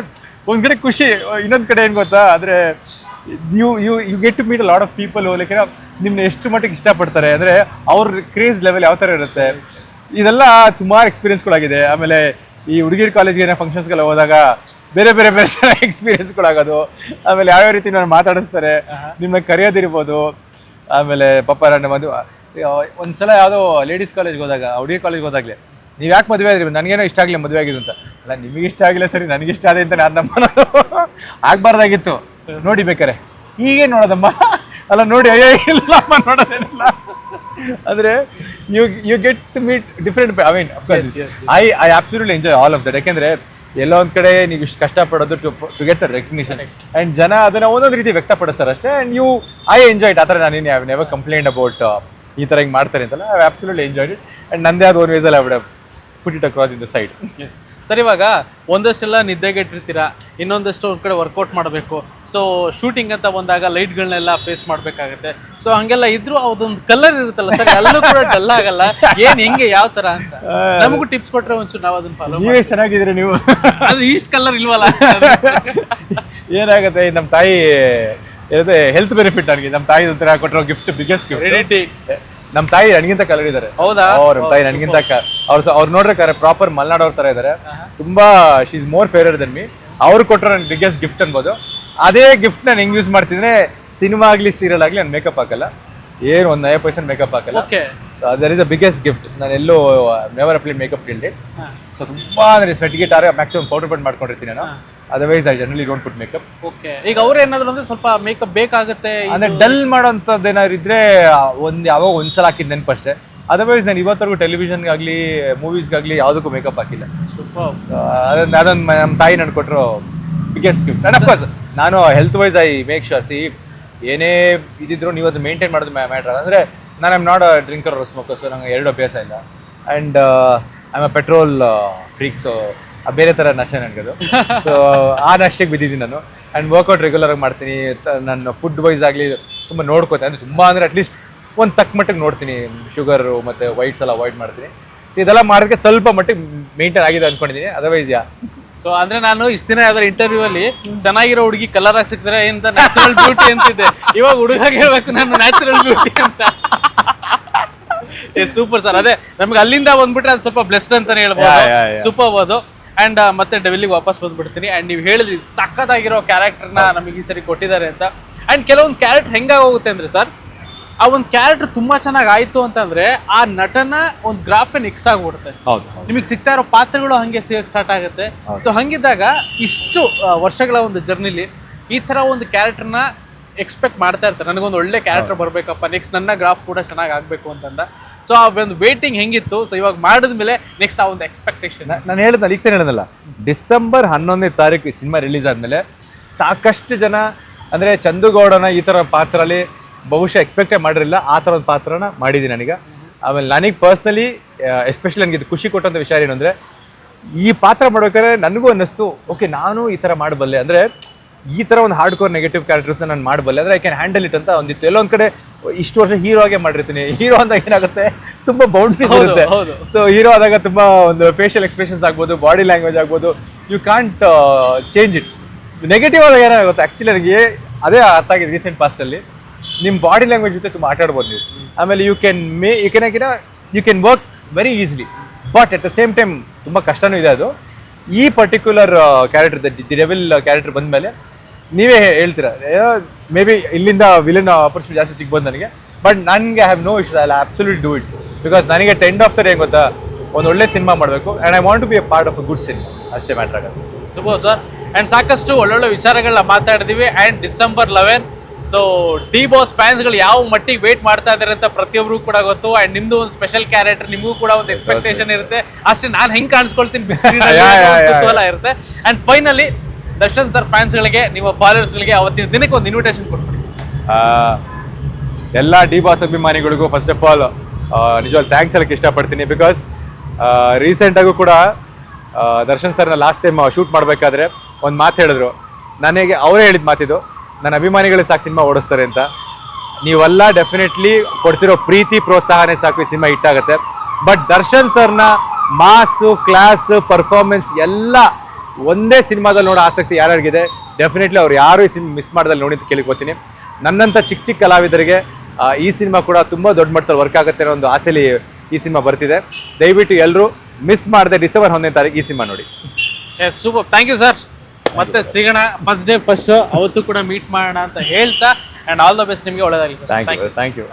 A: ಒಂದು ಕಡೆ ಖುಷಿ ಇನ್ನೊಂದು ಕಡೆ ಏನು ಗೊತ್ತಾ ಆದರೆ you you you get to meet lot of people like ನಿಮ್ಮ ಎಷ್ಟು ಮಟ್ಟಿಗೆ ಇಷ್ಟಪಡ್ತಾರೆ? ಅಂದರೆ ಅವ್ರ ಕ್ರೇಜ್ ಲೆವೆಲ್ ಯಾವ ಥರ ಇರುತ್ತೆ? ಇದೆಲ್ಲ ಸುಮಾರು ಎಕ್ಸ್ಪೀರಿಯನ್ಸ್ಗಳಾಗಿದೆ ಆಮೇಲೆ ಈ ಹುಡುಗಿರ್ ಕಾಲೇಜ್ಗೆ ಏನೋ ಫಂಕ್ಷನ್ಸ್ಗೆಲ್ಲ ಹೋದಾಗ ಬೇರೆ ಬೇರೆ ಬೇರೆ ಥರ ಎಕ್ಸ್ಪೀರಿಯನ್ಸ್ಗಳಾಗೋದು ಆಮೇಲೆ ಯಾವ್ಯಾವ ರೀತಿ ನಾನು ಮಾತಾಡಿಸ್ತಾರೆ ನಿಮ್ಮನ್ನ ಕರೆಯೋದಿರ್ಬೋದು. ಆಮೇಲೆ ಪಾಪ ನನ್ನ ಮದುವೆ ಒಂದ್ಸಲ ಯಾವುದೋ ಲೇಡೀಸ್ ಕಾಲೇಜ್ಗೆ ಹೋದಾಗ ಹುಡುಗಿ ಕಾಲೇಜ್ಗೆ ಹೋದಾಗಲೇ ನೀವು ಯಾಕೆ ಮದುವೆ ಆದ್ರಿ ನನಗೇನೋ ಇಷ್ಟ ಆಗಲಿ ಮದುವೆ ಆಗಿದ್ದು ಅಂತ. ಅಲ್ಲ ನಿಮಗೆ ಇಷ್ಟ ಆಗಿಲ್ಲ ಸರಿ ನನಗೆ ಇಷ್ಟ ಆದೆ ಅಂತ ನಾನು ನಮ್ಮ ಆಗಬಾರ್ದಾಗಿತ್ತು. ನೋಡಿ ಬೇಕಾರೆ ಹೀಗೆ ನೋಡೋದಮ್ಮ. ಅಲ್ಲ ನೋಡಿ ಅಯ್ಯೋ ಇಲ್ಲಮ್ಮ ನೋಡೋದೇನಿಲ್ಲ. ಅಂದರೆ you you get to meet different I mean I I absolutely enjoy all of that ಯಾಕೆಂದರೆ ಎಲ್ಲೋ ಒಂದು ಕಡೆ ನೀವು ಇಷ್ಟು ಕಷ್ಟಪಡೋದು to to get a recognition and ಜನ ಅದನ್ನು ಒಂದೊಂದು ರೀತಿ ವ್ಯಕ್ತಪಡಿಸ್ತಾರೆ ಅಷ್ಟೇ. And you I enjoy it ಆ ಥರ ನಾನು ಐ ನೆವರ್ ಕಂಪ್ಲೇಂಟ್ ಅಬೌಟ್ ಈ ಥರ ಹಿಂಗೆ ಮಾಡ್ತಾರೆ ಅಂತಲ್ಲ. I absolutely enjoyed it and ನಂದೇ ಅದು one ವೇಸಲ್ಲಿ would put it across in the side
C: sir ಇವಾಗ ಒಂದಷ್ಟೆಲ್ಲ ನಿದ್ದೆಗೆಟ್ಟಿರ್ತೀರಾ? ಇನ್ನೊಂದಷ್ಟು ಒಂದ್ ಕಡೆ ವರ್ಕೌಟ್ ಮಾಡಬೇಕು. ಸೊ ಶೂಟಿಂಗ್ ಅಂತ ಬಂದಾಗ ಲೈಟ್ಗಳನ್ನೆಲ್ಲ ಫೇಸ್ ಮಾಡ್ಬೇಕಾಗತ್ತೆ. ಸೊ ಹಂಗೆಲ್ಲ ಇದ್ರೂ ಅದೊಂದು ಕಲರ್ ಇರುತ್ತಲ್ಲ ಸರ್ ಎಲ್ಲೂ ಕೂಡ ಡಲ್ ಆಗಲ್ಲ. ಏನ್ ಹೆಂಗೆ ಯಾವ ತರ ಅಂತ? ನಮಗೂ ಟಿಪ್ಸ್ ಕೊಟ್ರೆ ಒಂಚೂರು ನಾವು ಅದನ್ನ ಫಾಲೋ
A: ನೀವೇ ಚೆನ್ನಾಗಿದ್ದೀರಿ ನೀವು.
C: ಅದು ಈಸ್ಟ್ ಕಲರ್ ಇಲ್ವಲ್ಲ?
A: ಏನಾಗುತ್ತೆ ನಮ್ಮ ತಾಯಿ ಹೆಲ್ತ್ ಬೆನಿಫಿಟ್ ನನಗೆ. ನಮ್ಮ ತಾಯಿ ಒಂಥರ ಕೊಟ್ಟಿರೋ ಗಿಫ್ಟ್ ಬಿಗ್ಗೆಸ್ಟ್ ಗಿಫ್ಟ್ ನಮ್ಮ ತಾಯಿ ನನಗಿಂತ ಕಲರ್ ಇದ್ದಾರೆ
C: ಹೌದಾ?
A: ಅವ್ರ ನಮ್ಮ ತಾಯಿ ನನಗಿಂತ ಅವ್ರು ಅವ್ರು ನೋಡ್ರೆ ಪ್ರಾಪರ್ ಮಲ್ನಾಡ್ ಅವ್ರ ತರ ಇದ್ದಾರೆ ತುಂಬಾ she is more favourite than me ಅವ್ರು ಕೊಟ್ಟರೆ ನನ್ನ ಬಿಗ್ಗೆಸ್ಟ್ ಗಿಫ್ಟ್ ಅನ್ಬೋದು. ಅದೇ ಗಿಫ್ಟ್ ನಾನು ಹೆಂಗ್ ಯೂಸ್ ಮಾಡ್ತಿದ್ರೆ ಸಿನಿಮಾ ಆಗ್ಲಿ ಸೀರಿಯಲ್ ಆಗ್ಲಿ ನಾನು ಮೇಕಪ್ ಹಾಕಲ್ಲ. ಏನು ಒಂದು ನಯ ಪರ್ಸೆಂಟ್ ಮೇಕಪ್ ಹಾಕಲ್ಲ. So there is a biggest gift ನಾನು ಎಲ್ಲೂ never apply makeup till so ತುಂಬಾ ಅಂದ್ರೆ ಸ್ವೆಟ್ಗೆ ಟಾರ ಮ್ಯಾಕ್ಸಿಮಮ್ ಪೌಡರ್ ಪಟ್ ಮಾಡ್ಕೊಂಡಿರ್ತೀನಿ ನಾನು. Otherwise I generally don't put makeup
C: okay ಈಗ ಅವ್ರು ಏನಾದ್ರು ಅಂದ್ರೆ ಸ್ವಲ್ಪ ಮೇಕಪ್ ಬೇಕಾಗುತ್ತೆ
A: ಅಂದ್ರೆ ಡಲ್ ಮಾಡೋಂಥದ್ದು ಏನಾದ್ರು ಇದ್ರೆ ಒಂದು ಯಾವಾಗ ಒಂದ್ಸಲ ಹಾಕಿದ್ ನೆನಪು ಅಷ್ಟೇ ಅದರ್ವೈಸ್ ನಾನು ಇವತ್ತರೆಗೂ ಟೆಲಿವಿಷನ್ಗಾಗಲಿ ಮೂವೀಸ್ಗಾಗಲಿ ಯಾವುದಕ್ಕೂ ಮೇಕಪ್ ಹಾಕಿಲ್ಲ. ಅದೊಂದು ಅದೊಂದು ನಮ್ಮ ತಾಯಿ ನಡ್ಕೊಟ್ರು biggest gift and of course ನಾನು health wise I make sure see ಏನೇ ಇದಿದ್ರು ನೀವು ಅದು ಮೇಂಟೈನ್ ಮಾಡೋದು ಮ್ಯಾಟ್ರ್ ಅಂದರೆ ನಾನು I'm not a drinker smoker so ನಂಗೆ ಎರಡು ಅಭ್ಯಾಸ ಇಲ್ಲ. And I'm a petrol freak so ಬೇರೆ ಥರ ನಶೆ ನನಗದು ಸೊ ಆ ನಶೆಗೆ ಬಿದ್ದಿದ್ದೀನಿ ನಾನು. ಆ್ಯಂಡ್ ವರ್ಕೌಟ್ ರೆಗ್ಯುಲರ್ ಆಗಿ ಮಾಡ್ತೀನಿ. ನನ್ನ ಫುಡ್ ವೈಸ್ ಆಗಲಿ ತುಂಬ ನೋಡ್ಕೋತೀನಿ ಅಂದರೆ ತುಂಬ ಅಂದರೆ ಅಟ್ಲೀಸ್ಟ್ ಒಂದು ತಕ್ಕ ಮಟ್ಟಿಗೆ ನೋಡ್ತೀನಿ. ಶುಗರು ಮತ್ತು ವೈಟ್ಸ್ ಎಲ್ಲ ಅವಾಯ್ಡ್ ಮಾಡ್ತೀನಿ. ಸೊ ಇದೆಲ್ಲ ಮಾಡೋದಕ್ಕೆ ಸ್ವಲ್ಪ ಮಟ್ಟಿಗೆ ಮೇಂಟೈನ್ ಆಗಿದೆ ಅಂದ್ಕೊಂಡಿದ್ದೀನಿ ಅದರ್ವೈಸ್ ಯಾ.
C: ಸೊ ಅಂದ್ರೆ ನಾನು ಇಷ್ಟು ದಿನ ಯಾವ್ದಾರ ಇಂಟರ್ವ್ಯೂ ಅಲ್ಲಿ ಚೆನ್ನಾಗಿರೋ ಹುಡುಗಿ ಕಲರ್ ಆಗಿ ಸಿಕ್ಕಿದ್ರೆ ಎಂತ ನ್ಯಾಚುರಲ್ ಬ್ಯೂಟಿ ಅಂತಿದ್ದೆ. ಇವಾಗ ಹುಡುಗ ಹೇಳ್ಬೇಕು ನಾನು ನ್ಯಾಚುರಲ್ ಬ್ಯೂಟಿ ಅಂತ. ಸೂಪರ್ ಸರ್ ಅದೇ ನಮ್ಗೆ ಅಲ್ಲಿಂದ ಬಂದ್ಬಿಟ್ರೆ ಅದು ಸ್ವಲ್ಪ ಬ್ಲೆಸ್ಡ್ ಅಂತಾನೆ ಹೇಳ್ಬೋದು. ಸೂಪರ್ ಅದು. ಅಂಡ್ ಮತ್ತೆ ಡೆವಿಲಿಗೆ ವಾಪಸ್ ಬಂದ್ಬಿಡ್ತೀನಿ. ಅಂಡ್ ನೀವು ಹೇಳಿದ್ರಿ ಸಖತ್ತಾಗಿರೋ ಕ್ಯಾರೆಕ್ಟರ್ನ ನಮಗೆ ಈ ಸರಿ ಕೊಟ್ಟಿದ್ದಾರೆ ಅಂತ. ಅಂಡ್ ಕೆಲವೊಂದು ಕ್ಯಾರೆಕ್ಟರ್ ಹೆಂಗಾಗಿ ಹೋಗುತ್ತೆ ಅಂದ್ರೆ ಸರ್ ಆ ಒಂದು ಕ್ಯಾರೆಕ್ಟರ್ ತುಂಬಾ ಚೆನ್ನಾಗಿ ಆಯ್ತು ಅಂತಂದ್ರೆ ಆ ನಟನ ಒಂದು ಗ್ರಾಫ್ ನೆಕ್ಸ್ಟ್ ಆಗ್ಬಿಡುತ್ತೆ.
A: ಹೌದು
C: ನಿಮಗೆ ಸಿಗ್ತಾ ಇರೋ ಪಾತ್ರಗಳು ಹಂಗೆ ಸಿಗೋಕೆ ಸ್ಟಾರ್ಟ್ ಆಗುತ್ತೆ. ಸೊ ಹಂಗಿದ್ದಾಗ ಇಷ್ಟು ವರ್ಷಗಳ ಒಂದು ಜರ್ನಿಲಿ ಈ ತರ ಒಂದು ಕ್ಯಾರೆಕ್ಟರ್ನ ಎಕ್ಸ್ಪೆಕ್ಟ್ ಮಾಡ್ತಾ ಇರ್ತಾರೆ. ನನಗೊಂದು ಒಳ್ಳೆ ಕ್ಯಾರೆಕ್ಟರ್ ಬರಬೇಕಪ್ಪ ನೆಕ್ಸ್ಟ್ ನನ್ನ ಗ್ರಾಫ್ ಕೂಡ ಚೆನ್ನಾಗಿ ಆಗಬೇಕು ಅಂತಂದ. ಸೊ ಆ ಒಂದು ವೇಟಿಂಗ್ ಹೆಂಗಿತ್ತು? ಸೊ ಇವಾಗ ಮಾಡಿದ ಮೇಲೆ ನೆಕ್ಸ್ಟ್ ಆ ಒಂದು ಎಕ್ಸ್ಪೆಕ್ಟೇಷನ್
A: ನಾನು ಹೇಳಿದ್ನಲ್ಲ ಈಗ ಹೇಳಿದ್ನಲ್ಲ ಡಿಸೆಂಬರ್ ಹನ್ನೊಂದನೇ ತಾರೀಕು ಸಿನಿಮಾ ರಿಲೀಸ್ ಆದಮೇಲೆ ಸಾಕಷ್ಟು ಜನ, ಅಂದರೆ ಚಂದುಗೌಡನ ಈ ಥರ ಪಾತ್ರಲ್ಲಿ ಬಹುಶಃ ಎಕ್ಸ್ಪೆಕ್ಟೇ ಮಾಡಿರಲಿಲ್ಲ. ಆ ಥರ ಒಂದು ಪಾತ್ರನ ಮಾಡಿದ್ದೀನಿ ನನಗೆ. ಆಮೇಲೆ ನನಗೆ ಪರ್ಸ್ನಲಿ ಎಸ್ಪೆಷಲಿ ನನಗೆ ಇದು ಖುಷಿ ಕೊಟ್ಟಂಥ ವಿಚಾರ ಏನು ಅಂದರೆ, ಈ ಪಾತ್ರ ಮಾಡ್ಬೇಕಾದ್ರೆ ನನಗೂ ಅನ್ನಿಸ್ತು ಓಕೆ ನಾನು ಈ ಥರ ಮಾಡಬಲ್ಲೆ. ಅಂದರೆ ಈ ಥರ ಒಂದು ಹಾರ್ಡ್ ಕೋರ್ ನೆಗೆಟಿವ್ ಕ್ಯಾರೆಕ್ಟರ್ಸ್ನ ನಾನು ಮಾಡಬಲ್ಲೆ. ಅಂದರೆ ಐ ಕ್ಯಾನ್ ಹ್ಯಾಂಡಲ್ ಇಟ್ ಅಂತ ಒಂದಿತ್ತು. ಎಲ್ಲೊಂದು ಕಡೆ ಇಷ್ಟು ವರ್ಷ ಹೀರೋ ಆಗೇ ಮಾಡಿರ್ತೀನಿ. ಹೀರೋ ಅಂದಾಗ ಏನಾಗುತ್ತೆ? ತುಂಬ ಬೌಂಡ್ರೀಸ್ ಇರುತ್ತೆ. ಸೊ ಹೀರೋ ಆದಾಗ ತುಂಬಾ ಒಂದು ಫೇಶಿಯಲ್ ಎಕ್ಸ್ಪ್ರೆಷನ್ಸ್ ಆಗ್ಬೋದು ಬಾಡಿ ಲ್ಯಾಂಗ್ವೇಜ್ ಆಗ್ಬೋದು. You can't change it negative ಆದಾಗ ಏನಾಗುತ್ತೆ? ಆ್ಯಕ್ಚುಲಿ ನನಗೆ ಅದೇ ಅರ್ಥ ಆಗಿದೆ ರೀಸೆಂಟ್ ಪಾಸ್ಟಲ್ಲಿ ನಿಮ್ಮ ಬಾಡಿ ಲ್ಯಾಂಗ್ವೇಜ್ ಜೊತೆ ತುಂಬ ಆಟಾಡ್ಬೋದು ನೀವು. ಆಮೇಲೆ you can may you can ಆಗಿನ you can work very easily but at the same time ತುಂಬ ಕಷ್ಟನೂ ಇದೆ ಅದು. ಈ particular character the devil character ಬಂದಮೇಲೆ ನೀವೇ ಹೇಳ್ತೀರಾ? ಮೇ ಬಿ ಇಲ್ಲಿಂದ ವಿಲನ್ ಆಪರ್ಚುನಿಟಿ ಜಾಸ್ತಿ ಸಿಗ್ಬೋದು ನನಗೆ. ಬಟ್ ನನಗೆ have no issue I absolute do it because ನನಗೆ ಟೆಂಡ್ ಆಫ್ ದ ಡೇ ಗೊತ್ತಾ? ಒಂದು ಒಳ್ಳೆ ಸಿನಿಮಾ ಮಾಡಬೇಕು. And I want to be a part of a good cinema ಅಷ್ಟೇ ಮ್ಯಾಟ್ರ್ ಆಗುತ್ತೆ
C: ಸುಬೋ ಸರ್. ಅಂಡ್ ಸಾಕಷ್ಟು ಒಳ್ಳೊಳ್ಳೆ ವಿಚಾರಗಳನ್ನ ಮಾತಾಡಿದೀವಿ. And December eleven so D boss ಫ್ಯಾನ್ಸ್ಗಳು ಯಾವ ಮಟ್ಟಿಗೆ ವೇಟ್ ಮಾಡ್ತಾ ಇದ್ದಾರೆ ಅಂತ ಪ್ರತಿಯೊಬ್ಬರು ಕೂಡ ಗೊತ್ತು. ಅಂಡ್ ನಿಮ್ದು ಒಂದು ಸ್ಪೆಷಲ್ ಕ್ಯಾರೆಕ್ಟರ್ ನಿಮಗೂ ಕೂಡ ಒಂದು ಎಕ್ಸ್ಪೆಕ್ಟೇಷನ್ ಇರುತ್ತೆ. ಅಷ್ಟೇ ನಾನು ಹೆಂಗೆ ಕಾಣಿಸ್ಕೊಳ್ತೀನಿ ಕುತೂಹಲ ಇರುತ್ತೆ. ಅಂಡ್ ಫೈನಲಿ ದರ್ಶನ್ ಸರ್ ಫ್ಯಾನ್ಸ್ಗಳಿಗೆ, ನಿಮ್ಮ ಫಾಲೋವರ್ಸ್ಗಳಿಗೆ ಅವತ್ತಿನ ದಿನಕ್ಕೆ ಒಂದು ಇನ್ವಿಟೇಷನ್ ಕೊಟ್ಬಿಡಿ.
A: ಎಲ್ಲ ಡಿ ಬಾಸ್ ಅಭಿಮಾನಿಗಳಿಗೂ ಫಸ್ಟ್ ಆಫ್ ಆಲ್ ನಿಜವಾಗ್ ಥ್ಯಾಂಕ್ಸ್ ಹೇಳಕ್ಕೆ ಇಷ್ಟಪಡ್ತೀನಿ ಬಿಕಾಸ್ ರೀಸೆಂಟಾಗೂ ಕೂಡ ದರ್ಶನ್ ಸರ್ನ ಲಾಸ್ಟ್ ಟೈಮ್ ಶೂಟ್ ಮಾಡಬೇಕಾದ್ರೆ ಒಂದು ಮಾತು ಹೇಳಿದ್ರು. ನನಗೆ ಅವರೇ ಹೇಳಿದ ಮಾತಿದು, ನನ್ನ ಅಭಿಮಾನಿಗಳಿಗೆ ಸಾಕು ಸಿನಿಮಾ ಓಡಿಸ್ತಾರೆ ಅಂತ. ನೀವೆಲ್ಲ ಡೆಫಿನೆಟ್ಲಿ ಕೊಡ್ತಿರೋ ಪ್ರೀತಿ, ಪ್ರೋತ್ಸಾಹನೇ ಸಾಕು ಈ ಸಿನಿಮಾ ಹಿಟ್ಟಾಗುತ್ತೆ ಬಟ್ ದರ್ಶನ್ ಸರ್ನ, ಮಾಸು ಕ್ಲಾಸ್ ಪರ್ಫಾರ್ಮೆನ್ಸ್ ಎಲ್ಲ ಒಂದೇ ಸಿನಿಮಾದಲ್ಲಿ ನೋಡೋ ಆಸಕ್ತಿ ಯಾರ್ಯಾರಿಗಿದೆ? ಡೆಫಿನೆಟ್ಲಿ ಅವ್ರು ಯಾರು ಈ ಸಿನಿಮಾ ಮಿಸ್ ಮಾಡ್ದಲ್ಲಿ ನೋಡಿ ಅಂತ ಕೇಳಿಕೊತೀನಿ. ನನ್ನಂಥ ಚಿಕ್ಕ ಚಿಕ್ಕ ಕಲಾವಿದರಿಗೆ ಈ ಸಿನಿಮಾ ಕೂಡ ತುಂಬ ದೊಡ್ಡ ಮಟ್ಟದಲ್ಲಿ ವರ್ಕ್ ಆಗುತ್ತೆ ಅನ್ನೋ ಒಂದು ಆಸೆಯಲ್ಲಿ ಈ ಸಿನಿಮಾ ಬರ್ತಿದೆ. ದಯವಿಟ್ಟು ಎಲ್ಲರೂ ಮಿಸ್ ಮಾಡದೆ ಡಿಸೆಂಬರ್ ಒಂದನೇ ತಾರೀಕು ಈ ಸಿನಿಮಾ ನೋಡಿ.
C: ಸೂಪರ್ ಥ್ಯಾಂಕ್ ಯು ಸರ್ ಮತ್ತೆ ಸಿಗೋಣ ಫಸ್ಟ್ ಡೇ ಫಸ್ಟ್ ಅವತ್ತು ಕೂಡ ಮೀಟ್ ಮಾಡೋಣ ಅಂತ ಹೇಳ್ತಾ ಆ್ಯಂಡ್ ಆಲ್ ದ ಬೆಸ್ಟ್ ನಿಮಗೆ ಒಳ್ಳೆಯದಾಗಿ sir
A: thank you thank you